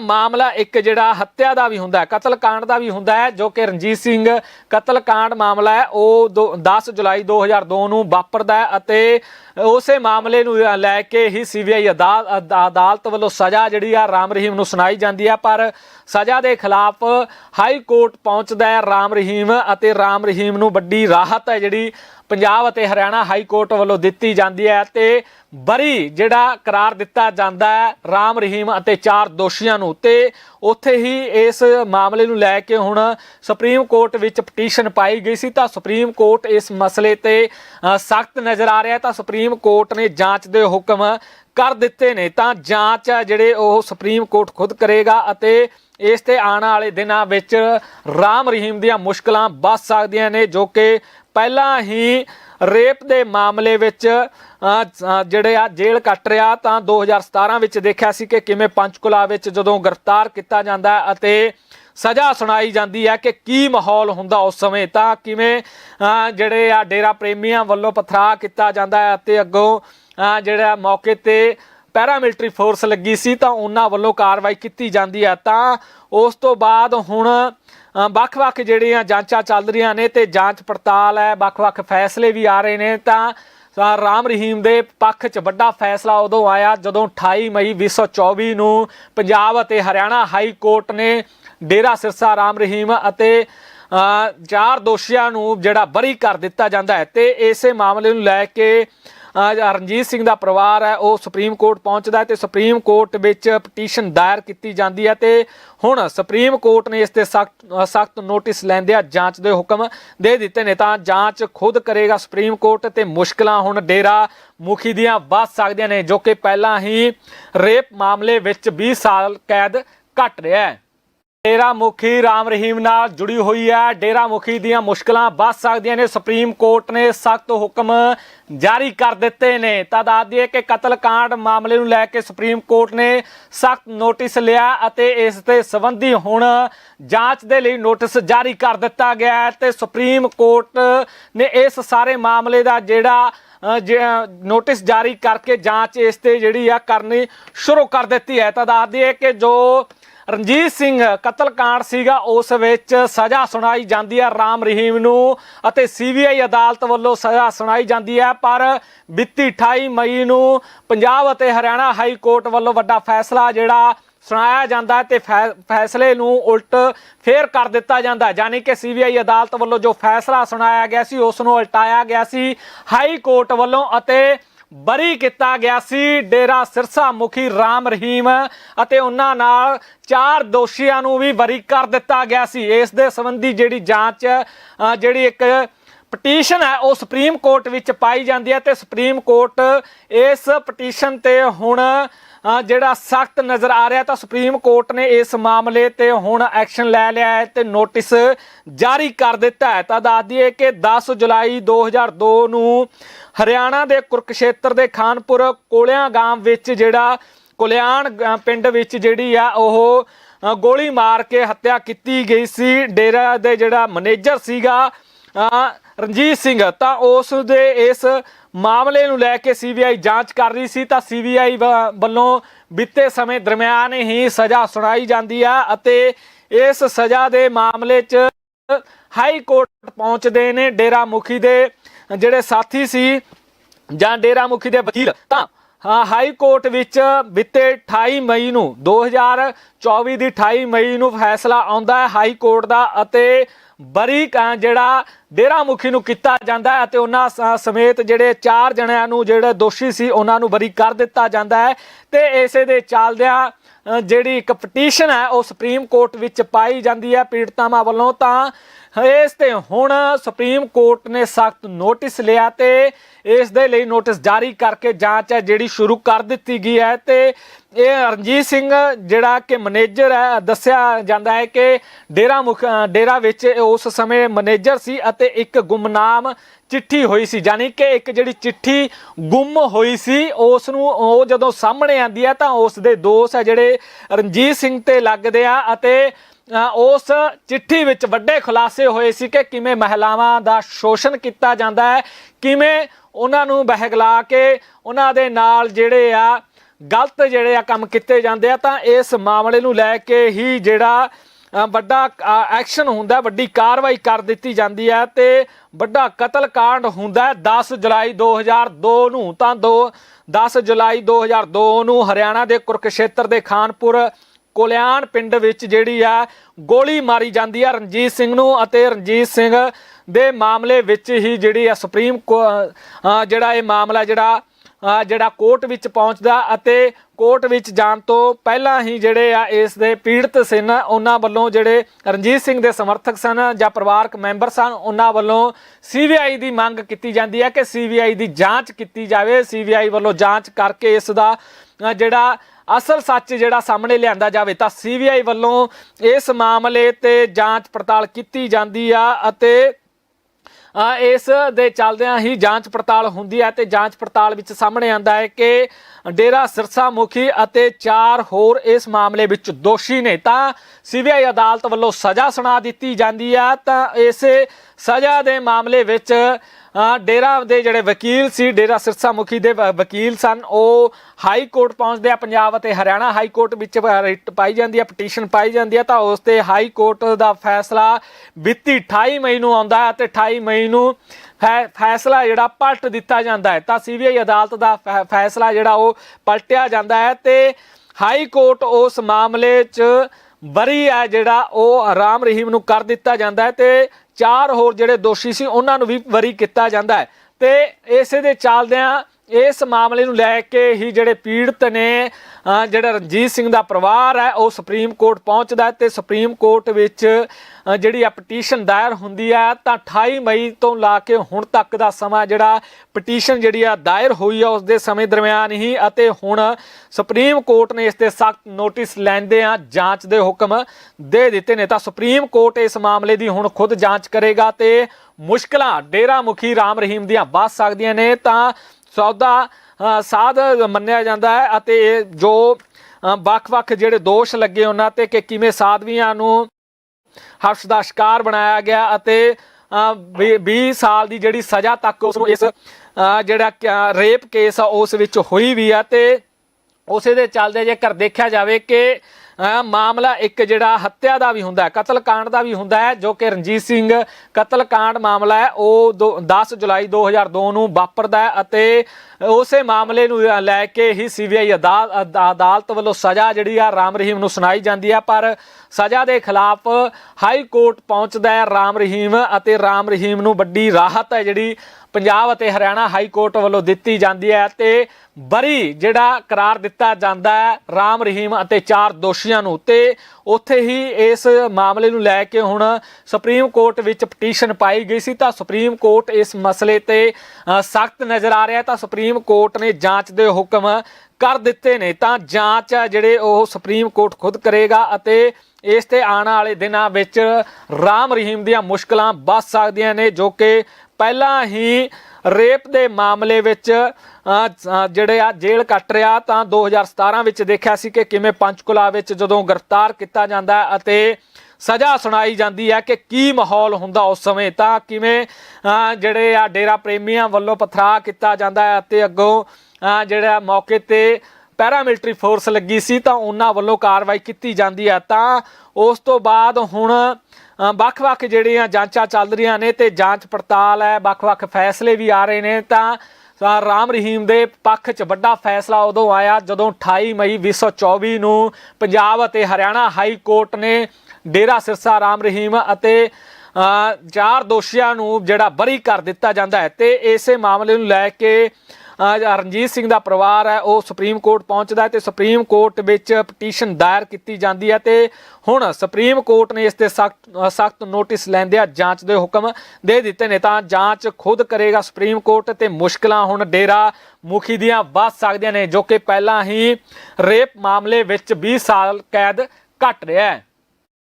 ਮਾਮਲਾ ਇੱਕ ਜਿਹੜਾ ਹੱਤਿਆ ਦਾ ਵੀ ਹੁੰਦਾ ਹੈ ਕਤਲ ਕਾਂਡ ਦਾ ਵੀ ਹੁੰਦਾ ਹੈ, ਜੋ ਕਿ ਰਣਜੀਤ ਸਿੰਘ ਕਤਲ ਕਾਂਡ ਮਾਮਲਾ ਹੈ, ਉਹ 10 ਜੁਲਾਈ 2002 ਨੂੰ ਵਾਪਰਦਾ ਹੈ ਅਤੇ ਉਸੇ ਮਾਮਲੇ ਨੂੰ ਲੈ ਕੇ ਹੀ ਸੀਬੀਆਈ ਅਦਾਲਤ ਵੱਲੋਂ ਸਜ਼ਾ ਜਿਹੜੀ ਆ ਰਾਮ ਰਹੀਮ ਨੂੰ ਸੁਣਾਈ ਜਾਂਦੀ ਹੈ, ਪਰ ਸਜ਼ਾ ਦੇ ਖਿਲਾਫ ਹਾਈ ਕੋਰਟ ਪਹੁੰਚਦਾ ਹੈ ਰਾਮ ਰਹੀਮ ਅਤੇ ਰਾਮ ਰਹੀਮ ਨੂੰ ਵੱਡੀ ਰਾਹਤ ਹੈ ਜਿਹੜੀ ਪੰਜਾਬ ਅਤੇ ਹਰਿਆਣਾ ਹਾਈ ਕੋਰਟ ਵੱਲੋਂ ਦਿੱਤੀ ਜਾਂਦੀ ਹੈ ਤੇ ਬਰੀ ਜਿਹੜਾ ਕਰਾਰ ਦਿੱਤਾ ਜਾਂਦਾ ਹੈ, ਰਾਮ, ਰਹੀਮ ਅਤੇ ਚਾਰ ਦੋਸ਼ੀਆਂ ਨੂੰ ਤੇ ਉੱਥੇ ਹੀ ਇਸ ਮਾਮਲੇ ਨੂੰ ਲੈ ਕੇ ਹੁਣ ਸੁਪਰੀਮ ਕੋਰਟ ਵਿੱਚ ਪਟੀਸ਼ਨ ਪਾਈ ਗਈ ਸੀ। ਤਾਂ ਸੁਪਰੀਮ ਕੋਰਟ ਇਸ ਮਸਲੇ ਤੇ ਸਖਤ ਨਜ਼ਰ ਆ ਰਿਹਾ ਤਾਂ ਸੁਪਰੀਮ ਕੋਰਟ ਨੇ ਜਾਂਚ ਦੇ ਹੁਕਮ ਕਰ ਦਿੱਤੇ ਨੇ। ਤਾਂ ਜਾਂਚ ਆ ਜਿਹੜੇ ਉਹ ਸੁਪਰੀਮ ਕੋਰਟ ਖੁਦ ਕਰੇਗਾ ਅਤੇ ਇਸ ਤੇ ਆਉਣ ਵਾਲੇ ਦਿਨਾਂ ਵਿੱਚ ਰਾਮ, ਰਹੀਮ ਦੀਆਂ ਮੁਸ਼ਕਲਾਂ ਵੱਧ ਸਕਦੀਆਂ ਨੇ, ਜੋ ਕਿ ਪਹਿਲਾਂ ਹੀ ਰੇਪ ਦੇ ਮਾਮਲੇ ਵਿੱਚ ਜਿਹੜੇ ਆ ਜੇਲ੍ਹ ਕੱਟ ਰਿਹਾ ਤਾਂ 2017 ਵਿੱਚ ਦੇਖਿਆ ਸੀ ਕਿ ਕਿਵੇਂ ਪੰਚਕੁਲਾ ਵਿੱਚ ਜਦੋਂ ਗ੍ਰਿਫਤਾਰ ਕੀਤਾ ਜਾਂਦਾ ਅਤੇ ਸਜ਼ਾ ਸੁਣਾਈ ਜਾਂਦੀ ਹੈ ਕਿ ਕੀ ਮਾਹੌਲ ਹੁੰਦਾ ਉਸ ਸਮੇਂ, ਤਾਂ ਕਿਵੇਂ ਜਿਹੜੇ ਆ ਡੇਰਾ ਪ੍ਰੇਮੀਆਂ ਵੱਲੋਂ ਪਥਰਾ ਕੀਤਾ ਜਾਂਦਾ ਹੈ ਅਤੇ ਅੱਗੋਂ ਜਿਹੜਾ ਮੌਕੇ ਤੇ ਪੈਰਾ ਮਿਲਟਰੀ ਫੋਰਸ ਲੱਗੀ ਸੀ ਤਾਂ ਉਹਨਾਂ ਵੱਲੋਂ ਕਾਰਵਾਈ ਕੀਤੀ ਜਾਂਦੀ ਹੈ। ਤਾਂ ਉਸ ਤੋਂ ਬਾਅਦ ਹੁਣ ਵੱਖ-ਵੱਖ ਜਿਹੜੀਆਂ ਜਾਂਚਾਂ ਚੱਲ ਰਹੀਆਂ ਨੇ ਤੇ ਜਾਂਚ ਪੜਤਾਲ ਹੈ, ਵੱਖ-ਵੱਖ ਫੈਸਲੇ ਵੀ ਆ ਰਹੇ ਨੇ, ਤਾਂ ਰਾਮ ਰਹੀਮ ਦੇ ਪੱਖ 'ਚ ਵੱਡਾ ਫੈਸਲਾ ਉਦੋਂ ਆਇਆ ਜਦੋਂ 28 ਮਈ 2024 ਨੂੰ ਪੰਜਾਬ ਅਤੇ ਹਰਿਆਣਾ ਹਾਈ ਕੋਰਟ ਨੇ ਡੇਰਾ ਸਿਰਸਾ ਰਾਮ ਰਹੀਮ ਅਤੇ ਚਾਰ ਦੋਸ਼ੀਆਂ ਨੂੰ ਜਿਹੜਾ ਬਰੀ ਕਰ ਦਿੱਤਾ ਜਾਂਦਾ ਹੈ ਤੇ ਇਸੇ ਮਾਮਲੇ ਨੂੰ ਲੈ ਕੇ ਅ, ਰਣਜੀਤ ਸਿੰਘ ਦਾ ਪਰਿਵਾਰ ਹੈ ਉਹ ਸੁਪਰੀਮ ਕੋਰਟ ਪਹੁੰਚਦਾ ਹੈ ਤੇ ਸੁਪਰੀਮ ਕੋਰਟ ਵਿੱਚ ਪਟੀਸ਼ਨ ਦਾਇਰ ਕੀਤੀ ਜਾਂਦੀ ਹੈ ਤੇ ਹੁਣ ਸੁਪਰੀਮ ਕੋਰਟ ਨੇ ਇਸ ਤੇ ਸਖਤ ਸਖਤ ਨੋਟਿਸ ਲੈਂਦਿਆਂ ਜਾਂਚ ਦੇ ਹੁਕਮ ਦੇ ਦਿੱਤੇ ਨੇ। ਤਾਂ ਜਾਂਚ ਖੁਦ ਕਰੇਗਾ ਸੁਪਰੀਮ ਕੋਰਟ ਤੇ ਮੁਸ਼ਕਲਾਂ ਹੁਣ ਡੇਰਾ ਮੁਖੀ ਦੀਆਂ ਵੱਧ ਸਕਦੀਆਂ ਨੇ ਜੋ ਕਿ ਪਹਿਲਾਂ ਹੀ ਰੇਪ ਮਾਮਲੇ ਵਿੱਚ 20 ਸਾਲ ਕੈਦ ਘਟ ਰਿਹਾ ਹੈ। ਡੇਰਾ ਮੁਖੀ ਰਾਮ ਰਹੀਮ ਨਾਲ ਜੁੜੀ ਹੋਈ ਹੈ। ਡੇਰਾ ਮੁਖੀ ਦੀਆਂ ਮੁਸ਼ਕਲਾਂ ਵੱਧ ਸਕਦੀਆਂ ਨੇ। ਸੁਪਰੀਮ ਕੋਰਟ ਨੇ ਸਖਤ ਹੁਕਮ ਜਾਰੀ ਕਰ ਦਿੱਤੇ ਨੇ। ਤਾਂ ਦੱਸ ਦਈਏ ਕਿ ਕਤਲकांड ਮਾਮਲੇ ਨੂੰ ਲੈ ਕੇ ਸੁਪਰੀਮ ਕੋਰਟ ਨੇ ਸਖਤ ਨੋਟਿਸ ਲਿਆ ਅਤੇ ਇਸ ਦੇ ਸੰਬੰਧੀ ਹੁਣ ਜਾਂਚ ਦੇ ਲਈ ਨੋਟਿਸ ਜਾਰੀ ਕਰ ਦਿੱਤਾ ਗਿਆ ਹੈ ਤੇ ਸੁਪਰੀਮ ਕੋਰਟ ਨੇ ਇਸ ਸਾਰੇ ਮਾਮਲੇ ਦਾ ਜਿਹੜਾ ਅ, ਨੋਟਿਸ ਜਾਰੀ ਕਰਕੇ ਜਾਂਚ ਇਸ ਤੇ ਜਿਹੜੀ ਆ ਕਰਨੀ ਸ਼ੁਰੂ ਕਰ ਦਿੱਤੀ ਹੈ। ਤਾਂ ਦੱਸ ਦਈਏ ਕਿ ਜੋ ਰਣਜੀਤ ਸਿੰਘ ਕਤਲकांड ਸੀਗਾ, ਉਸ ਵਿੱਚ ਸਜ਼ਾ ਸੁਣਾਈ ਜਾਂਦੀ ਹੈ ਰਾਮ ਰਹੀਮ ਨੂੰ ਅਤੇ ਸੀਬੀਆਈ ਅਦਾਲਤ ਵੱਲੋਂ ਸਜ਼ਾ ਸੁਣਾਈ ਜਾਂਦੀ ਹੈ, ਪਰ ਬੀਤੀ 28 ਮਈ ਨੂੰ ਪੰਜਾਬ ਅਤੇ ਹਰਿਆਣਾ ਹਾਈ ਕੋਰਟ ਵੱਲੋਂ ਵੱਡਾ ਫੈਸਲਾ ਜਿਹੜਾ ਸੁਣਾਇਆ ਜਾਂਦਾ ਹੈ ਤੇ ਫੈ- ਫੈਸਲੇ ਨੂੰ ਉਲਟ ਫੇਰ ਕਰ ਦਿੱਤਾ ਜਾਂਦਾ ਹੈ। ਯਾਨੀ ਕਿ ਸੀਬੀਆਈ ਅਦਾਲਤ ਵੱਲੋਂ ਜੋ ਫੈਸਲਾ ਸੁਣਾਇਆ ਗਿਆ ਸੀ, ਉਸ ਨੂੰ ਉਲਟਾਇਆ ਗਿਆ ਸੀ ਹਾਈ ਕੋਰਟ ਵੱਲੋਂ ਅਤੇ ਬਰੀ ਕੀਤਾ ਗਿਆ ਸੀ। ਡੇਰਾ ਸਿਰਸਾ ਮੁਖੀ ਰਾਮ ਰਹੀਮ ਅਤੇ ਉਹਨਾਂ ਨਾਲ ਚਾਰ ਦੋਸ਼ੀਆਂ ਨੂੰ ਵੀ ਬਰੀ ਕਰ ਦਿੱਤਾ ਗਿਆ ਸੀ। ਇਸ ਦੇ ਸੰਬੰਧੀ ਜਿਹੜੀ ਜਾਂਚ ਜਿਹੜੀ ਇੱਕ ਪਟੀਸ਼ਨ ਹੈ, ਉਹ ਸੁਪਰੀਮ ਕੋਰਟ ਵਿੱਚ ਪਾਈ ਜਾਂਦੀ ਹੈ ਤੇ ਸੁਪਰੀਮ ਕੋਰਟ ਇਸ ਪਟੀਸ਼ਨ ਤੇ ਹੁਣ ਜਿਹੜਾ ਸਖਤ ਨਜ਼ਰ ਆ ਰਿਹਾ ਤਾਂ ਸੁਪਰੀਮ ਕੋਰਟ ਨੇ ਇਸ ਮਾਮਲੇ ਤੇ ਹੁਣ ਐਕਸ਼ਨ ਲੈ ਲਿਆ ਹੈ ਤੇ ਨੋਟਿਸ ਜਾਰੀ ਕਰ ਦਿੱਤਾ ਹੈ। ਤਾਂ ਦੱਸ ਦਈਏ ਕਿ 10 ਜੁਲਾਈ 2002 ਨੂੰ ਹਰਿਆਣਾ ਦੇ ਕੁਰਕਸ਼ੇਤਰ ਦੇ ਖਾਨਪੁਰ ਕੋਲਿਆਂ ਗਾਮ ਵਿੱਚ ਜਿਹੜਾ, ਕੁਲਿਆਣ ਗ- ਪਿੰਡ ਵਿੱਚ ਜਿਹੜੀ ਆ, ਉਹ ਗੋਲੀ ਮਾਰ ਕੇ ਹੱਤਿਆ ਕੀਤੀ ਗਈ ਸੀ। ਡੇਰਾ ਦੇ ਜਿਹੜਾ ਮੈਨੇਜਰ ਸੀਗਾ ਰਣਜੀਤ ਸਿੰਘ, ਤਾਂ ਉਸ ਦੇ ਇਸ ਮਾਮਲੇ ਨੂੰ ਲੈ ਕੇ ਸੀਬੀਆਈ ਜਾਂਚ ਕਰ ਰਹੀ ਸੀ। ਤਾਂ ਸੀਬੀਆਈ ਵੱਲੋਂ ਬੀਤੇ ਸਮੇਂ ਦਰਮਿਆਨ ਹੀ ਸਜ਼ਾ ਸੁਣਾਈ ਜਾਂਦੀ ਆ ਅਤੇ ਇਸ ਸਜ਼ਾ ਦੇ ਮਾਮਲੇ 'ਚ ਹਾਈ ਕੋਰਟ ਪਹੁੰਚਦੇ ਨੇ ਡੇਰਾ ਮੁਖੀ ਦੇ। ਜਿਹੜੇ ਸਾਥੀ ਸੀ ਜਾਂ ਡੇਰਾ ਮੁਖੀ ਦੇ ਵਕੀਲ, ਤਾਂ ਹਾਈ ਕੋਰਟ ਵਿੱਚ ਬੀਤੇ 28 ਮਈ ਨੂੰ 2024 ਦੀ 28 ਮਈ ਨੂੰ ਫੈਸਲਾ ਆਉਂਦਾ ਹੈ ਹਾਈ ਕੋਰਟ ਦਾ ਅਤੇ ਬਰੀ ਕ- ਜਿਹੜਾ ਡੇਰਾ ਮੁਖੀ ਨੂੰ ਕੀਤਾ ਜਾਂਦਾ ਹੈ ਅਤੇ ਉਹਨਾਂ ਸ- ਸਮੇਤ ਜਿਹੜੇ ਚਾਰ ਜਣਿਆਂ ਨੂੰ, ਜਿਹੜੇ ਦੋਸ਼ੀ ਸੀ, ਉਹਨਾਂ ਨੂੰ ਬਰੀ ਕਰ ਦਿੱਤਾ ਜਾਂਦਾ ਹੈ ਤੇ ਇਸੇ ਦੇ ਚੱਲਦਿਆਂ ਜਿਹੜੀ ਇੱਕ ਪਟੀਸ਼ਨ ਹੈ ਉਹ ਸੁਪਰੀਮ ਕੋਰਟ ਵਿੱਚ ਪਾਈ ਜਾਂਦੀ ਹੈ ਪੀੜਤਾਵਾਂ ਵੱਲੋਂ, ਤਾਂ ਇਸ ਤੇ ਹੁਣ ਸੁਪਰੀਮ ਕੋਰਟ ਨੇ ਸਖਤ ਨੋਟਿਸ ਲਿਆ ਤੇ ਇਸ ਦੇ ਲਈ ਨੋਟਿਸ ਜਾਰੀ ਕਰਕੇ ਜਾਂਚ ਹੈ ਜਿਹੜੀ ਸ਼ੁਰੂ ਕਰ ਦਿੱਤੀ ਗਈ ਹੈ ਤੇ ਇਹ ਰਣਜੀਤ ਸਿੰਘ ਜਿਹੜਾ ਕਿ ਮੈਨੇਜਰ ਹੈ, ਦੱਸਿਆ ਜਾਂਦਾ ਹੈ ਕਿ ਡੇਰਾ ਮੁਖ, ਡੇਰਾ ਵਿੱਚ ਉਸ ਸਮੇਂ ਮੈਨੇਜਰ ਸੀ ਅਤੇ ਇੱਕ ਗੁੰਮਨਾਮ ਚਿੱਠੀ ਹੋਈ ਸੀ, ਯਾਨੀ ਕਿ ਇੱਕ ਜਿਹੜੀ ਚਿੱਠੀ ਗੁੰਮ ਹੋਈ ਸੀ ਉਸ ਨੂੰ ਉਹ ਜਦੋਂ ਸਾਹਮਣੇ ਆਂਦੀ ਹੈ ਤਾਂ ਉਸ ਦੇ ਦੋਸ਼ ਹੈ ਜਿਹੜੇ ਰਣਜੀਤ ਸਿੰਘ ਤੇ ਲੱਗਦੇ ਆ ਅਤੇ ਉਸ ਚਿੱਠੀ ਵਿੱਚ ਵੱਡੇ ਖੁਲਾਸੇ ਹੋਏ ਸੀ ਕਿ ਕਿਵੇਂ ਮਹਿਲਾਵਾਂ ਦਾ ਸ਼ੋਸ਼ਣ ਕੀਤਾ ਜਾਂਦਾ ਹੈ, ਕਿਵੇਂ ਉਹਨਾਂ ਨੂੰ ਬਹਿਗਲਾ ਕੇ ਉਹਨਾਂ ਦੇ ਨਾਲ ਜਿਹੜੇ ਆ, ਗਲਤ ਜਿਹੜੇ ਆ ਕੰਮ ਕੀਤੇ ਜਾਂਦੇ ਆ, ਤਾਂ ਇਸ ਮਾਮਲੇ ਨੂੰ ਲੈ ਕੇ ਹੀ ਜਿਹੜਾ ਵੱਡਾ ਐਕਸ਼ਨ ਹੁੰਦਾ, ਵੱਡੀ ਕਾਰਵਾਈ ਕਰ ਦਿੱਤੀ ਜਾਂਦੀ ਹੈ ਤੇ ਵੱਡਾ ਕਤਲकांड ਹੁੰਦਾ ਹੈ 10 ਜੁਲਾਈ 2002 ਨੂੰ। ਤਾਂ 2 10 ਜੁਲਾਈ 2002 ਨੂੰ ਹਰਿਆਣਾ ਦੇ ਕੁਰਕਸ਼ੇਤਰ ਦੇ ਖਾਨਪੁਰ ਕੋਲਿਆਣ ਪਿੰਡ ਵਿੱਚ ਜਿਹੜੀ ਆ ਗੋਲੀ ਮਾਰੀ ਜਾਂਦੀ ਆ ਰਣਜੀਤ ਸਿੰਘ ਨੂੰ ਅਤੇ ਰਣਜੀਤ ਸਿੰਘ ਦੇ ਮਾਮਲੇ ਵਿੱਚ ਹੀ ਜਿਹੜੀ ਆ ਸੁਪਰੀਮ ਕੋ- ਜਿਹੜਾ ਇਹ ਮਾਮਲਾ ਜਿਹੜਾ ਜਿਹੜਾ ਕੋਰਟ ਵਿੱਚ ਪਹੁੰਚਦਾ ਅਤੇ ਕੋਰਟ ਵਿੱਚ ਜਾਣ ਤੋਂ ਪਹਿਲਾਂ ਹੀ ਜਿਹੜੇ ਆ ਇਸ ਦੇ ਪੀੜਤ ਸਨ ਉਹਨਾਂ ਵੱਲੋਂ ਜਿਹੜੇ ਰਣਜੀਤ ਸਿੰਘ ਦੇ ਸਮਰਥਕ ਸਨ ਜਾਂ ਪਰਿਵਾਰਕ ਮੈਂਬਰ ਸਨ, ਉਹਨਾਂ ਵੱਲੋਂ ਸੀਬੀਆਈ ਦੀ ਮੰਗ ਕੀਤੀ ਜਾਂਦੀ ਹੈ ਕਿ ਸੀਬੀਆਈ ਦੀ ਜਾਂਚ ਕੀਤੀ ਜਾਵੇ। ਸੀਬੀਆਈ ਵੱਲੋਂ ਜਾਂਚ ਕਰਕੇ ਇਸ ਦਾ ਜਿਹੜਾ ਅਸਲ ਸੱਚ ਜਿਹੜਾ ਸਾਹਮਣੇ ਲਿਆਂਦਾ ਜਾਵੇ ਤਾਂ ਸੀਬੀਆਈ ਵੱਲੋਂ ਇਸ ਮਾਮਲੇ ਤੇ ਜਾਂਚ ਪੜਤਾਲ ਕੀਤੀ ਜਾਂਦੀ ਆ ਅਤੇ ਇਸ ਦੇ ਚੱਲਦਿਆਂ ਹੀ ਜਾਂਚ ਪੜਤਾਲ ਹੁੰਦੀ ਹੈ ਤੇ ਜਾਂਚ ਪੜਤਾਲ ਵਿੱਚ ਸਾਹਮਣੇ ਆਂਦਾ ਹੈ ਕਿ ਡੇਰਾ ਸਿਰਸਾ ਮੁਖੀ ਅਤੇ ਚਾਰ ਹੋਰ ਇਸ ਮਾਮਲੇ ਵਿੱਚ ਦੋਸ਼ੀ ਨੇ। ਤਾਂ ਸੀਬੀਆਈ ਅਦਾਲਤ ਵੱਲੋਂ ਸਜ਼ਾ ਸੁਣਾ ਦਿੱਤੀ ਜਾਂਦੀ ਆ ਤਾਂ ਇਸੇ ਸਜ਼ਾ ਦੇ ਮਾਮਲੇ ਵਿੱਚ ਡੇਰਾ ਦੇ ਜਿਹੜੇ ਵਕੀਲ ਸੀ, ਡੇਰਾ ਸਿਰਸਾ ਮੁਖੀ ਦੇ ਵਕੀਲ ਸਨ। ਉਹ ਹਾਈ ਕੋਰਟ ਪਹੁੰਚਦੇ ਆ ਪੰਜਾਬ ਅਤੇ ਹਰਿਆਣਾ ਹਾਈ ਕੋਰਟ ਵਿੱਚ ਰਿਟ ਪਾਈ ਜਾਂਦੀ ਹੈ ਪਟੀਸ਼ਨ ਪਾਈ ਜਾਂਦੀ ਹੈ ਤਾਂ ਉਸ ਤੇ ਹਾਈ ਕੋਰਟ ਦਾ ਫੈਸਲਾ ਬੀਤੀ 28 ਮਈ ਨੂੰ ਆਉਂਦਾ ਹੈ ਤੇ 28 ਮਈ ਨੂੰ ਫੈ- ਫੈਸਲਾ ਜਿਹੜਾ ਪਲਟ ਦਿੱਤਾ ਜਾਂਦਾ ਹੈ। ਤਾਂ ਸੀਬੀਆਈ ਅਦਾਲਤ ਦਾ ਫੈ- ਫੈਸਲਾ ਜਿਹੜਾ ਉਹ ਪਲਟਿਆ ਜਾਂਦਾ ਹੈ ਤੇ ਹਾਈ ਕੋਰਟ ਉਸ ਮਾਮਲੇ 'ਚ ਬਰੀ ਹੈ ਜਿਹੜਾ ਉਹ ਰਾਮ ਰਹੀਮ ਨੂੰ ਕਰ ਦਿੱਤਾ ਜਾਂਦਾ ਹੈ ਤੇ ਚਾਰ ਹੋਰ ਜਿਹੜੇ ਦੋਸ਼ੀ ਸੀ ਉਹਨਾਂ ਨੂੰ ਵੀ ਬਰੀ ਕੀਤਾ ਜਾਂਦਾ ਹੈ। ਤੇ ਇਸੇ ਦੇ ਚੱਲਦਿਆਂ ਇਸ ਮਾਮਲੇ ਨੂੰ ਲੈ ਕੇ ਹੀ ਜਿਹੜੇ ਪੀੜਤ ਨੇ ਜਿਹੜਾ ਰਣਜੀਤ ਸਿੰਘ ਦਾ ਪਰਿਵਾਰ ਹੈ, ਉਹ ਸੁਪਰੀਮ ਕੋਰਟ ਪਹੁੰਚਦਾ ਹੈ ਤੇ ਸੁਪਰੀਮ ਕੋਰਟ ਵਿੱਚ ਜਿਹੜੀ ਆ ਪਟੀਸ਼ਨ ਦਾਇਰ ਹੁੰਦੀ ਹੈ ਤਾਂ 28 ਮਈ ਤੋਂ ਲਾ ਕੇ ਹੁਣ ਤੱਕ ਦਾ ਸਮਾਂ ਜਿਹੜਾ ਪਟੀਸ਼ਨ ਜਿਹੜੀ ਆ ਦਾਇਰ ਹੋਈ ਆ ਉਸ ਦੇ ਸਮੇਂ ਦਰਮਿਆਨ ਹੀ ਅਤੇ ਹੁਣ ਸੁਪਰੀਮ ਕੋਰਟ ਨੇ ਇਸ ਤੇ ਸਖਤ ਨੋਟਿਸ ਲੈਂਦੇ ਆ, ਜਾਂਚ ਦੇ ਹੁਕਮ ਦੇ ਦਿੱਤੇ ਨੇ। ਤਾਂ ਸੁਪਰੀਮ ਕੋਰਟ ਇਸ ਮਾਮਲੇ ਦੀ ਹੁਣ ਖੁਦ ਜਾਂਚ ਕਰੇਗਾ ਤੇ ਮੁਸ਼ਕਲਾਂ ਡੇਰਾ ਮੁਖੀ ਰਾਮ ਰਹੀਮ ਦੀਆਂ ਵੱਧ ਸਕਦੀਆਂ ਨੇ। ਤਾਂ ਸੌਦਾ ਸਾਧ ਮੰਨਿਆ ਜਾਂਦਾ ਹੈ ਅਤੇ ਇਹ ਜੋ ਵੱਖ-ਵੱਖ ਜਿਹੜੇ ਦੋਸ਼ ਲੱਗੇ ਉਹਨਾਂ ਤੇ ਕਿ ਕਿਵੇਂ ਸਾਧਵੀਆਂ ਨੂੰ ਹਰਸ਼ ਦਾ ਸ਼ਿਕਾਰ ਬਣਾਇਆ ਗਿਆ ਅਤੇ ਅ, ਵੀਹ 20 ਸਾਲ ਦੀ ਜਿਹੜੀ ਸਜ਼ਾ ਤੱਕ ਉਸ ਨੂੰ ਇਸ ਅ, ਜਿਹੜਾ ਰੇਪ ਕੇਸ ਆ ਉਸ ਵਿੱਚ ਹੋਈ ਵੀ ਆ ਤੇ ਉਸੇ ਦੇ ਚੱਲਦੇ ਜੇਕਰ ਦੇਖਿਆ ਜਾਵੇ ਕਿ ਮਾਮਲਾ ਇੱਕ ਜਿਹੜਾ ਹੱਤਿਆ ਦਾ ਵੀ ਹੁੰਦਾ ਹੈ, ਕਤਲकांड ਦਾ ਵੀ ਹੁੰਦਾ ਹੈ, ਜੋ ਕਿ ਰਣਜੀਤ ਸਿੰਘ ਕਤਲकांड ਮਾਮਲਾ ਹੈ, ਉਹ 10 ਜੁਲਾਈ 2002 ਨੂੰ ਵਾਪਰਦਾ ਹੈ ਅਤੇ ਉਸੇ ਮਾਮਲੇ ਨੂੰ ਲੈ ਕੇ ਹੀ ਸੀਬੀਆਈ ਅਦਾਲਤ ਵੱਲੋਂ ਸਜ਼ਾ ਜਿਹੜੀ ਆ ਰਾਮ ਰਹੀਮ ਨੂੰ ਸੁਣਾਈ ਜਾਂਦੀ ਹੈ, ਪਰ ਸਜ਼ਾ ਦੇ ਖਿਲਾਫ ਹਾਈ ਕੋਰਟ ਪਹੁੰਚਦਾ ਹੈ ਰਾਮ ਰਹੀਮ ਅਤੇ ਰਾਮ ਰਹੀਮ ਨੂੰ ਵੱਡੀ ਰਾਹਤ ਹੈ ਜਿਹੜੀ ਪੰਜਾਬ ਅਤੇ ਹਰਿਆਣਾ ਹਾਈ ਕੋਰਟ ਵੱਲੋਂ ਦਿੱਤੀ ਜਾਂਦੀ ਹੈ ਤੇ ਬਰੀ ਜਿਹੜਾ ਕਰਾਰ ਦਿੱਤਾ ਜਾਂਦਾ ਹੈ ਰਾਮ ਰਹੀਮ ਅਤੇ ਚਾਰ ਦੋਸ਼ੀਆਂ ਨੂੰ ਤੇ ਉੱਥੇ ਹੀ ਇਸ ਮਾਮਲੇ ਨੂੰ ਲੈ ਕੇ ਹੁਣ ਸੁਪਰੀਮ ਕੋਰਟ ਵਿੱਚ ਪਟੀਸ਼ਨ ਪਾਈ ਗਈ ਸੀ। ਤਾਂ ਸੁਪਰੀਮ ਕੋਰਟ ਇਸ ਮਸਲੇ ਤੇ ਸਖਤ ਨਜ਼ਰ ਆ ਰਿਹਾ ਤਾਂ ਸੁਪਰੀਮ ਕੋਰਟ ਨੇ ਜਾਂਚ ਦੇ ਹੁਕਮ ਕਰ ਦਿੱਤੇ ਨੇ। ਤਾਂ ਜਾਂਚ ਆ ਜਿਹੜੇ ਉਹ ਸੁਪਰੀਮ ਕੋਰਟ ਖੁਦ ਕਰੇਗਾ ਅਤੇ ਇਸ ਤੇ ਆਉਣ ਵਾਲੇ ਦਿਨਾਂ ਵਿੱਚ ਰਾਮ ਰਹੀਮ ਦੀਆਂ ਮੁਸ਼ਕਲਾਂ ਵੱਧ ਸਕਦੀਆਂ ਨੇ, ਜੋ ਕਿ ਪਹਿਲਾਂ ਹੀ ਰੇਪ ਦੇ ਮਾਮਲੇ ਵਿੱਚ ਜਿਹੜੇ ਆ ਜੇਲ੍ਹ ਕੱਟ ਰਿਹਾ, ਤਾਂ 2017 ਵਿੱਚ ਦੇਖਿਆ ਸੀ ਕਿ ਕਿਵੇਂ ਪੰਚਕੁਲਾ ਵਿੱਚ ਜਦੋਂ ਗ੍ਰਿਫਤਾਰ ਕੀਤਾ ਜਾਂਦਾ ਅਤੇ ਸਜ਼ਾ ਸੁਣਾਈ ਜਾਂਦੀ ਹੈ ਕਿ ਕੀ ਮਾਹੌਲ ਹੁੰਦਾ ਉਸ ਸਮੇਂ, ਤਾਂ ਕਿਵੇਂ ਜਿਹੜੇ ਆ ਡੇਰਾ ਪ੍ਰੇਮੀਆਂ ਵੱਲੋਂ ਪਥਰਾ ਕੀਤਾ ਜਾਂਦਾ ਹੈ ਅਤੇ ਅੱਗੋਂ ਜਿਹੜਾ ਮੌਕੇ ਤੇ ਪੈਰਾਮਿਲਟਰੀ ਫੋਰਸ ਲੱਗੀ ਸੀ, ਤਾਂ ਉਹਨਾਂ ਵੱਲੋਂ ਕਾਰਵਾਈ ਕੀਤੀ ਜਾਂਦੀ ਹੈ। ਤਾਂ ਉਸ ਤੋਂ ਬਾਅਦ ਹੁਣ ਵੱਖ-ਵੱਖ ਜਿਹੜੀਆਂ ਜਾਂਚਾਂ ਚੱਲ ਰਹੀਆਂ ਨੇ ਤੇ ਜਾਂਚ ਪੜਤਾਲ ਹੈ, ਵੱਖ-ਵੱਖ ਫੈਸਲੇ ਵੀ ਆ ਰਹੇ ਨੇ, ਤਾਂ ਰਾਮ ਰਹੀਮ ਦੇ ਪੱਖ 'ਚ ਵੱਡਾ ਫੈਸਲਾ ਉਦੋਂ ਆਇਆ ਜਦੋਂ 28 ਮਈ 2024 ਨੂੰ ਪੰਜਾਬ ਅਤੇ ਹਰਿਆਣਾ ਹਾਈ ਕੋਰਟ ਨੇ ਡੇਰਾ ਸਿਰਸਾ ਰਾਮ ਰਹੀਮ ਅਤੇ ਚਾਰ ਦੋਸ਼ੀਆਂ ਨੂੰ ਜਿਹੜਾ ਬਰੀ ਕਰ ਦਿੱਤਾ ਜਾਂਦਾ ਹੈ ਤੇ ਇਸੇ ਮਾਮਲੇ ਨੂੰ ਲੈ ਕੇ ਰਣਜੀਤ ਸਿੰਘ ਦਾ ਪਰਿਵਾਰ ਹੈ, ਉਹ ਸੁਪਰੀਮ ਕੋਰਟ ਪਹੁੰਚਦਾ ਹੈ ਤੇ ਸੁਪਰੀਮ ਕੋਰਟ ਵਿੱਚ ਪਟੀਸ਼ਨ ਦਾਇਰ ਕੀਤੀ ਜਾਂਦੀ ਹੈ ਤੇ ਹੁਣ ਸੁਪਰੀਮ ਕੋਰਟ ਨੇ ਇਸ ਤੇ ਸਖਤ ਸਖਤ ਨੋਟਿਸ ਲੈਂਦਿਆਂ ਜਾਂਚ ਦੇ ਹੁਕਮ ਦੇ ਦਿੱਤੇ ਨੇ, ਤਾਂ ਜਾਂਚ ਖੁਦ ਕਰੇਗਾ ਸੁਪਰੀਮ ਕੋਰਟ ਤੇ ਮੁਸ਼ਕਲਾਂ ਹੁਣ ਡੇਰਾ ਮੁਖੀ ਦੀਆਂ ਵੱਧ ਸਕਦੀਆਂ ਨੇ, ਜੋ ਕਿ ਪਹਿਲਾਂ ਹੀ ਰੇਪ ਮਾਮਲੇ ਵਿੱਚ 20 ਸਾਲ ਕੈਦ ਘਟ ਰਿਹਾ ਹੈ।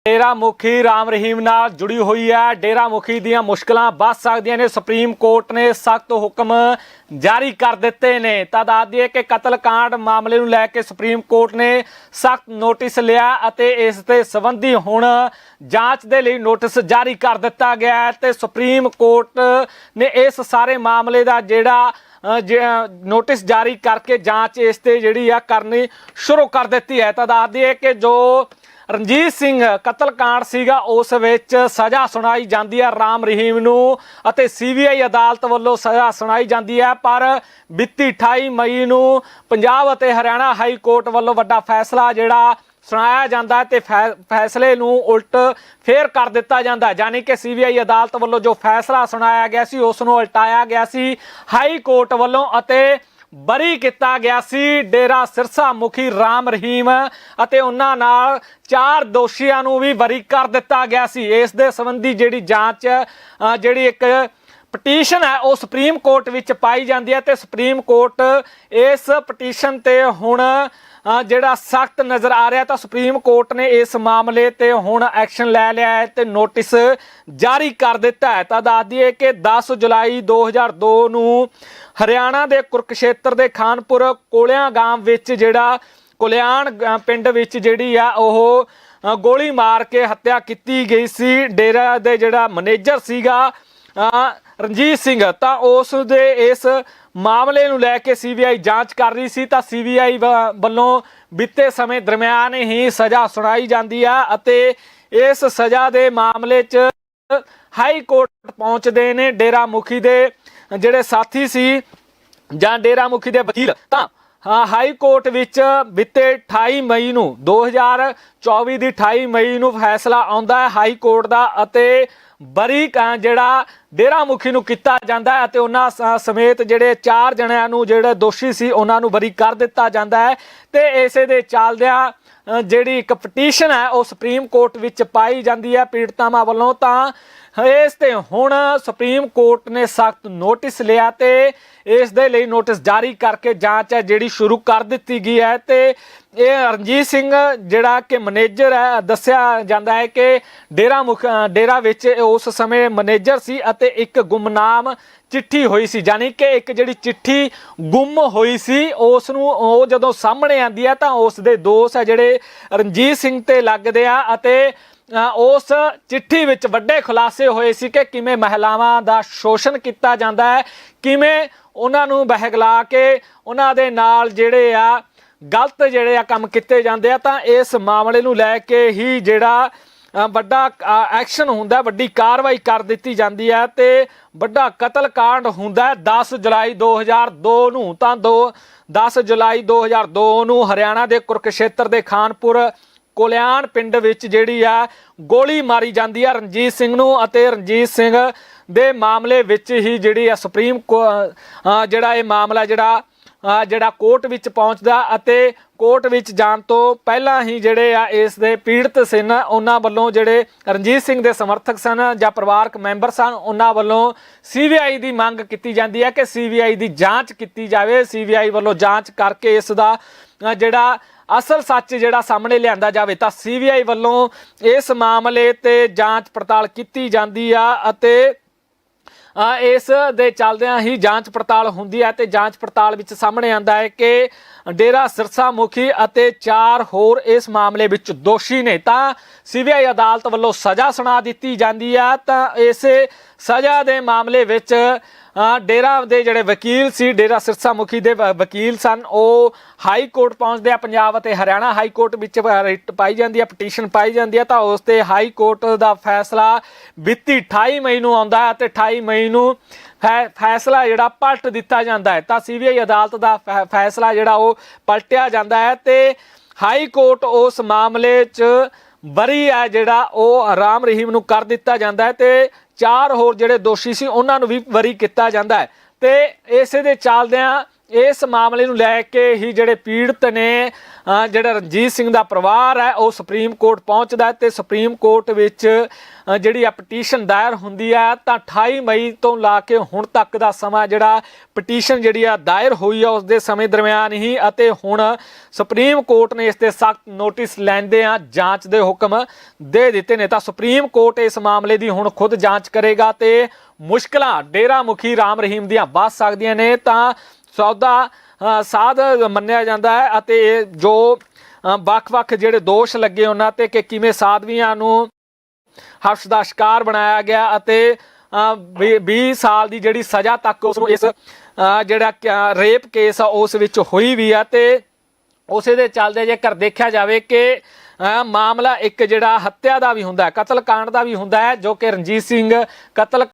ਡੇਰਾ ਮੁਖੀ ਰਾਮ ਰਹੀਮ ਨਾਲ ਜੁੜੀ ਹੋਈ ਹੈ। ਡੇਰਾ ਮੁਖੀ ਦੀਆਂ ਮੁਸ਼ਕਲਾਂ ਵੱਧ ਸਕਦੀਆਂ ਨੇ। ਸੁਪਰੀਮ ਕੋਰਟ ਨੇ ਸਖਤ ਹੁਕਮ ਜਾਰੀ ਕਰ ਦਿੱਤੇ ਨੇ। ਤਾਂ ਦੱਸ ਦਈਏ ਕਿ ਕਤਲकांड ਮਾਮਲੇ ਨੂੰ ਲੈ ਕੇ ਸੁਪਰੀਮ ਕੋਰਟ ਨੇ ਸਖਤ ਨੋਟਿਸ ਲਿਆ ਅਤੇ ਇਸ ਤੇ ਸੰਬੰਧੀ ਹੁਣ ਜਾਂਚ ਦੇ ਲਈ ਨੋਟਿਸ ਜਾਰੀ ਕਰ ਦਿੱਤਾ ਗਿਆ ਹੈ ਤੇ ਸੁਪਰੀਮ ਕੋਰਟ ਨੇ ਇਸ ਸਾਰੇ ਮਾਮਲੇ ਦਾ ਜਿਹੜਾ ਜ- ਨੋਟਿਸ ਜਾਰੀ ਕਰਕੇ ਜਾਂਚ ਇਸ ਤੇ ਜਿਹੜੀ ਆ ਕਰਨੀ ਸ਼ੁਰੂ ਕਰ ਦਿੱਤੀ ਹੈ। ਤਾਂ ਦੱਸ ਦਈਏ ਕਿ ਜੋ ਰਣਜੀਤ ਸਿੰਘ ਕਤਲकांड ਸੀਗਾ, ਉਸ ਵਿੱਚ ਸਜ਼ਾ ਸੁਣਾਈ ਜਾਂਦੀ ਹੈ ਰਾਮ ਰਹੀਮ ਨੂੰ ਅਤੇ ਸੀਬੀਆਈ ਅਦਾਲਤ ਵੱਲੋਂ ਸਜ਼ਾ ਸੁਣਾਈ ਜਾਂਦੀ ਹੈ, ਪਰ ਬੀਤੀ 28 ਮਈ ਨੂੰ ਪੰਜਾਬ ਅਤੇ ਹਰਿਆਣਾ ਹਾਈ ਕੋਰਟ ਵੱਲੋਂ ਵੱਡਾ ਫੈਸਲਾ ਜਿਹੜਾ ਸੁਣਾਇਆ ਜਾਂਦਾ ਹੈ ਤੇ ਫੈ- ਫੈਸਲੇ ਨੂੰ ਉਲਟ ਫੇਰ ਕਰ ਦਿੱਤਾ ਜਾਂਦਾ ਹੈ। ਯਾਨੀ ਕਿ ਸੀਬੀਆਈ ਅਦਾਲਤ ਵੱਲੋਂ ਜੋ ਫੈਸਲਾ ਸੁਣਾਇਆ ਗਿਆ ਸੀ, ਉਸ ਨੂੰ ਉਲਟਾਇਆ ਗਿਆ ਸੀ ਹਾਈ ਕੋਰਟ ਵੱਲੋਂ ਅਤੇ ਬਰੀ ਕੀਤਾ ਗਿਆ ਸੀ। ਡੇਰਾ ਸਿਰਸਾ ਮੁਖੀ ਰਾਮ ਰਹੀਮ ਅਤੇ ਉਹਨਾਂ ਨਾਲ ਚਾਰ ਦੋਸ਼ੀਆਂ ਨੂੰ ਵੀ ਬਰੀ ਕਰ ਦਿੱਤਾ ਗਿਆ ਸੀ। ਇਸ ਦੇ ਸੰਬੰਧੀ ਜਿਹੜੀ ਜਾਂਚ ਜਿਹੜੀ ਇੱਕ ਪਟੀਸ਼ਨ ਹੈ, ਉਹ ਸੁਪਰੀਮ ਕੋਰਟ ਵਿੱਚ ਪਾਈ ਜਾਂਦੀ ਹੈ ਤੇ ਸੁਪਰੀਮ ਕੋਰਟ ਇਸ ਪਟੀਸ਼ਨ ਤੇ ਹੁਣ ਜਿਹੜਾ ਸਖਤ ਨਜ਼ਰ ਆ ਰਿਹਾ ਤਾਂ ਸੁਪਰੀਮ ਕੋਰਟ ਨੇ ਇਸ ਮਾਮਲੇ ਤੇ ਹੁਣ ਐਕਸ਼ਨ ਲੈ ਲਿਆ ਹੈ ਤੇ ਨੋਟਿਸ ਜਾਰੀ ਕਰ ਦਿੱਤਾ ਹੈ। ਤਾਂ ਦੱਸ ਦਈਏ ਕਿ 10 ਜੁਲਾਈ 2002 ਨੂੰ ਹਰਿਆਣਾ ਦੇ ਕੁਰਕਸ਼ੇਤਰ ਦੇ ਖਾਨਪੁਰ ਕੋਲਿਆਂ ਗਾਮ ਵਿੱਚ ਜਿਹੜਾ ਕੁਲਿਆਣ ਗ- ਪਿੰਡ ਵਿੱਚ ਜਿਹੜੀ ਆ ਉਹ ਗੋਲੀ ਮਾਰ ਕੇ ਹੱਤਿਆ ਕੀਤੀ ਗਈ ਸੀ। ਡੇਰਾ ਦੇ ਜਿਹੜਾ ਮੈਨੇਜਰ ਸੀਗਾ ਰਣਜੀਤ ਸਿੰਘ, ਤਾਂ ਉਸ ਦੇ ਇਸ ਮਾਮਲੇ ਨੂੰ ਲੈ ਕੇ ਸੀਬੀਆਈ ਜਾਂਚ ਕਰ ਰਹੀ ਸੀ, ਤਾਂ ਸੀਬੀਆਈ ਵੱਲੋਂ ਬੀਤੇ ਸਮੇਂ ਦਰਮਿਆਨ ਹੀ ਸਜ਼ਾ ਸੁਣਾਈ ਜਾਂਦੀ ਆ ਅਤੇ ਇਸ ਸਜ਼ਾ ਦੇ ਮਾਮਲੇ 'ਚ ਹਾਈ ਕੋਰਟ ਪਹੁੰਚਦੇ ਨੇ ਡੇਰਾ ਮੁਖੀ ਦੇ ਜਿਹੜੇ ਸਾਥੀ ਸੀ ਜਾਂ ਡੇਰਾ ਮੁਖੀ ਦੇ ਵਕੀਲ। ਤਾਂ ਹਾਈ ਕੋਰਟ ਵਿੱਚ ਬੀਤੇ 28 ਮਈ ਨੂੰ 2024 ਦੀ 28 ਮਈ ਨੂੰ ਫੈਸਲਾ ਆਉਂਦਾ ਹੈ ਹਾਈ ਕੋਰਟ ਦਾ ਅਤੇ ਬਰੀ ਕ- ਜਿਹੜਾ ਡੇਰਾ ਮੁਖੀ ਨੂੰ ਕੀਤਾ ਜਾਂਦਾ ਹੈ ਅਤੇ ਉਹਨਾਂ ਸ- ਸਮੇਤ ਜਿਹੜੇ ਚਾਰ ਜਣਿਆਂ ਨੂੰ ਜਿਹੜੇ ਦੋਸ਼ੀ ਸੀ ਉਹਨਾਂ ਨੂੰ ਬਰੀ ਕਰ ਦਿੱਤਾ ਜਾਂਦਾ ਹੈ ਤੇ ਇਸੇ ਦੇ ਚੱਲਦਿਆਂ ਅ, ਜਿਹੜੀ ਇੱਕ ਪਟੀਸ਼ਨ ਹੈ ਉਹ ਸੁਪਰੀਮ ਕੋਰਟ ਵਿੱਚ ਪਾਈ ਜਾਂਦੀ ਹੈ ਪੀੜਤਾਵਾਂ ਵੱਲੋਂ ਤਾਂ ਇਸ ਤੇ ਹੁਣ ਸੁਪਰੀਮ ਕੋਰਟ ਨੇ ਸਖਤ ਨੋਟਿਸ ਲਿਆ ਤੇ ਇਸ ਦੇ ਲਈ ਨੋਟਿਸ ਜਾਰੀ ਕਰਕੇ ਜਾਂਚ ਹੈ, ਜਿਹੜੀ ਸ਼ੁਰੂ ਕਰ ਦਿੱਤੀ ਗਈ ਹੈ ਤੇ ਇਹ ਰਣਜੀਤ ਸਿੰਘ ਜਿਹੜਾ ਕਿ ਮੈਨੇਜਰ ਹੈ, ਦੱਸਿਆ ਜਾਂਦਾ ਹੈ ਕਿ ਡੇਰਾ ਮੁਖ, ਡੇਰਾ ਵਿੱਚ ਉਸ ਸਮੇਂ ਮੈਨੇਜਰ ਸੀ ਅਤੇ ਇੱਕ ਗੁੰਮਨਾਮ ਚਿੱਠੀ ਹੋਈ ਸੀ ਯਾਨੀ ਕਿ ਇੱਕ ਜਿਹੜੀ ਚਿੱਠੀ ਗੁੰਮ ਹੋਈ ਸੀ ਉਸ ਨੂੰ ਉਹ ਜਦੋਂ ਸਾਹਮਣੇ ਆਂਦੀ ਹੈ ਤਾਂ ਉਸ ਦੇ ਦੋਸ਼ ਹੈ ਜਿਹੜੇ ਰਣਜੀਤ ਸਿੰਘ ਤੇ ਲੱਗਦੇ ਆ ਅਤੇ ਉਸ ਚਿੱਠੀ ਵਿੱਚ ਵੱਡੇ ਖੁਲਾਸੇ ਹੋਏ ਸੀ ਕਿ ਕਿਵੇਂ ਮਹਿਲਾਵਾਂ ਦਾ ਸ਼ੋਸ਼ਣ ਕੀਤਾ ਜਾਂਦਾ ਹੈ, ਕਿਵੇਂ ਉਹਨਾਂ ਨੂੰ ਬਹਿਗਲਾ ਕੇ ਉਹਨਾਂ ਦੇ ਨਾਲ ਜਿਹੜੇ ਆ ਗਲਤ ਜਿਹੜੇ ਆ ਕੰਮ ਕੀਤੇ ਜਾਂਦੇ ਆ, ਤਾਂ ਇਸ ਮਾਮਲੇ ਨੂੰ ਲੈ ਕੇ ਹੀ ਜਿਹੜਾ ਵੱਡਾ ਐਕਸ਼ਨ ਹੁੰਦਾ, ਵੱਡੀ ਕਾਰਵਾਈ ਕਰ ਦਿੱਤੀ ਜਾਂਦੀ ਹੈ ਤੇ ਵੱਡਾ ਕਤਲकांड ਹੁੰਦਾ ਹੈ 10 ਜੁਲਾਈ 2002 ਨੂੰ। ਤਾਂ ਦੋ 10 ਜੁਲਾਈ 2002 ਨੂੰ ਹਰਿਆਣਾ ਦੇ ਕੁਰਕਸ਼ੇਤਰ ਦੇ ਖਾਨਪੁਰ ਕੋਲਿਆਣ ਪਿੰਡ ਵਿੱਚ ਜਿਹੜੀ ਆ ਗੋਲੀ ਮਾਰੀ ਜਾਂਦੀ ਆ ਰਣਜੀਤ ਸਿੰਘ ਨੂੰ ਅਤੇ ਰਣਜੀਤ ਸਿੰਘ ਦੇ ਮਾਮਲੇ ਵਿੱਚ ਹੀ ਜਿਹੜੀ ਆ ਸੁਪਰੀਮ ਕੋ- ਜਿਹੜਾ ਇਹ ਮਾਮਲਾ ਜਿਹੜਾ ਜਿਹੜਾ ਕੋਰਟ ਵਿੱਚ ਪਹੁੰਚਦਾ ਅਤੇ ਕੋਰਟ ਵਿੱਚ ਜਾਣ ਤੋਂ ਪਹਿਲਾਂ ਹੀ ਜਿਹੜੇ ਆ ਇਸ ਦੇ ਪੀੜਤ ਸਨ ਉਹਨਾਂ ਵੱਲੋਂ ਜਿਹੜੇ ਰਣਜੀਤ ਸਿੰਘ ਦੇ ਸਮਰਥਕ ਸਨ ਜਾਂ ਪਰਿਵਾਰਕ ਮੈਂਬਰ ਸਨ, ਉਹਨਾਂ ਵੱਲੋਂ ਸੀਬੀਆਈ ਦੀ ਮੰਗ ਕੀਤੀ ਜਾਂਦੀ ਹੈ ਕਿ ਸੀਬੀਆਈ ਦੀ ਜਾਂਚ ਕੀਤੀ ਜਾਵੇ। ਸੀਬੀਆਈ ਵੱਲੋਂ ਜਾਂਚ ਕਰਕੇ ਇਸ ਦਾ ਜਿਹੜਾ ਅਸਲ ਸੱਚ ਜਿਹੜਾ ਸਾਹਮਣੇ ਲਿਆਂਦਾ ਜਾਵੇ ਤਾਂ ਸੀਬੀਆਈ ਵੱਲੋਂ ਇਸ ਮਾਮਲੇ ਤੇ ਜਾਂਚ ਪੜਤਾਲ ਕੀਤੀ ਜਾਂਦੀ ਆ ਅਤੇ ਇਸ ਦੇ ਚੱਲਦਿਆਂ ਹੀ ਜਾਂਚ ਪੜਤਾਲ ਹੁੰਦੀ ਹੈ ਤੇ ਜਾਂਚ ਪੜਤਾਲ ਵਿੱਚ ਸਾਹਮਣੇ ਆਂਦਾ ਹੈ ਕਿ ਡੇਰਾ ਸਿਰਸਾ ਮੁਖੀ ਅਤੇ ਚਾਰ ਹੋਰ ਇਸ ਮਾਮਲੇ ਵਿੱਚ ਦੋਸ਼ੀ ਨੇ ਤਾਂ ਸੀਬੀਆਈ ਅਦਾਲਤ ਵੱਲੋਂ ਸਜ਼ਾ ਸੁਣਾ ਦਿੱਤੀ ਜਾਂਦੀ ਆ ਤਾਂ ਇਸੇ ਸਜ਼ਾ ਦੇ ਮਾਮਲੇ ਵਿੱਚ ਡੇਰਾ ਦੇ ਜਿਹੜੇ ਵਕੀਲ ਸੀ, ਡੇਰਾ ਸਿਰਸਾ ਮੁਖੀ ਦੇ ਵਕੀਲ ਸਨ, ਉਹ ਹਾਈ ਕੋਰਟ ਪਹੁੰਚਦੇ ਆ ਪੰਜਾਬ ਅਤੇ ਹਰਿਆਣਾ ਹਾਈ ਕੋਰਟ ਵਿੱਚ ਰਿਟ ਪਾਈ ਜਾਂਦੀ ਹੈ ਪਟੀਸ਼ਨ ਪਾਈ ਜਾਂਦੀ ਹੈ ਤਾਂ ਉਸ ਤੇ ਹਾਈ ਕੋਰਟ ਦਾ ਫੈਸਲਾ ਬੀਤੀ 28 ਮਈ ਨੂੰ ਆਉਂਦਾ ਹੈ ਤੇ 28 ਮਈ ਨੂੰ ਫੈ- ਫੈਸਲਾ ਜਿਹੜਾ ਪਲਟ ਦਿੱਤਾ ਜਾਂਦਾ ਹੈ। ਤਾਂ ਸੀਬੀਆਈ ਅਦਾਲਤ ਦਾ ਫੈ- ਫੈਸਲਾ ਜਿਹੜਾ ਉਹ ਪਲਟਿਆ ਜਾਂਦਾ ਹੈ ਤੇ ਹਾਈ ਕੋਰਟ ਉਸ ਮਾਮਲੇ 'ਚ ਬਰੀ ਹੈ ਜਿਹੜਾ ਉਹ ਰਾਮ ਰਹੀਮ ਨੂੰ ਕਰ ਦਿੱਤਾ ਜਾਂਦਾ ਹੈ ਤੇ ਚਾਰ ਹੋਰ ਜਿਹੜੇ ਦੋਸ਼ੀ ਸੀ, ਉਹਨਾਂ ਨੂੰ ਵੀ ਵਰੀ ਕੀਤਾ ਜਾਂਦਾ ਹੈ। ਤੇ ਇਸੇ ਦੇ ਚੱਲਦਿਆਂ ਇਸ ਮਾਮਲੇ ਨੂੰ ਲੈ ਕੇ ਹੀ ਜਿਹੜੇ ਪੀੜਤ ਨੇ ਜਿਹੜਾ ਰਣਜੀਤ ਸਿੰਘ ਦਾ ਪਰਿਵਾਰ ਹੈ, ਉਹ ਸੁਪਰੀਮ ਕੋਰਟ ਪਹੁੰਚਦਾ ਹੈ ਤੇ ਸੁਪਰੀਮ ਕੋਰਟ ਵਿੱਚ ਜਿਹੜੀ ਆ ਪਟੀਸ਼ਨ ਦਾਇਰ ਹੁੰਦੀ ਹੈ ਤਾਂ 28 ਮਈ ਤੋਂ ਲਾ ਕੇ ਹੁਣ ਤੱਕ ਦਾ ਸਮਾਂ ਜਿਹੜਾ ਪਟੀਸ਼ਨ ਜਿਹੜੀ ਆ ਦਾਇਰ ਹੋਈ ਆ ਉਸ ਦੇ ਸਮੇਂ ਦਰਮਿਆਨ ਹੀ ਅਤੇ ਹੁਣ ਸੁਪਰੀਮ ਕੋਰਟ ਨੇ ਇਸ ਤੇ ਸਖਤ ਨੋਟਿਸ ਲੈਂਦੇ ਆ, ਜਾਂਚ ਦੇ ਹੁਕਮ ਦੇ ਦਿੱਤੇ ਨੇ। ਤਾਂ ਸੁਪਰੀਮ ਕੋਰਟ ਇਸ ਮਾਮਲੇ ਦੀ ਹੁਣ ਖੁਦ ਜਾਂਚ ਕਰੇਗਾ ਤੇ ਮੁਸ਼ਕਲਾਂ ਡੇਰਾ ਮੁਖੀ ਰਾਮ ਰਹੀਮ ਦੀਆਂ ਵੱਧ ਸਕਦੀਆਂ ਨੇ। ਤਾਂ ਸੌਦਾ ਸਾਧ ਮੰਨਿਆ ਜਾਂਦਾ ਹੈ ਅਤੇ ਇਹ ਜੋ ਵੱਖ-ਵੱਖ ਜਿਹੜੇ ਦੋਸ਼ ਲੱਗੇ ਉਹਨਾਂ ਤੇ ਕਿ ਕਿਵੇਂ ਸਾਧਵੀਆਂ ਨੂੰ ਹਰਸ਼ ਦਾ ਸ਼ਿਕਾਰ ਬਣਾਇਆ ਗਿਆ ਅਤੇ ਵੀਹ 20 ਸਾਲ ਦੀ ਜਿਹੜੀ ਸਜ਼ਾ ਤੱਕ ਉਸ ਨੂੰ ਇਸ ਜਿਹੜਾ ਰੇਪ ਕੇਸ ਆ, ਉਸ ਵਿੱਚ ਹੋਈ ਵੀ ਆ ਤੇ ਉਸੇ ਦੇ ਚੱਲਦੇ ਜੇਕਰ ਦੇਖਿਆ ਜਾਵੇ ਕਿ ਮਾਮਲਾ ਇੱਕ ਜਿਹੜਾ ਹੱਤਿਆ ਦਾ ਵੀ ਹੁੰਦਾ ਹੈ ਕਾਂਡ ਦਾ ਵੀ ਹੁੰਦਾ ਹੈ, ਜੋ ਕਿ ਰਣਜੀਤ ਸਿੰਘ ਕਤਲ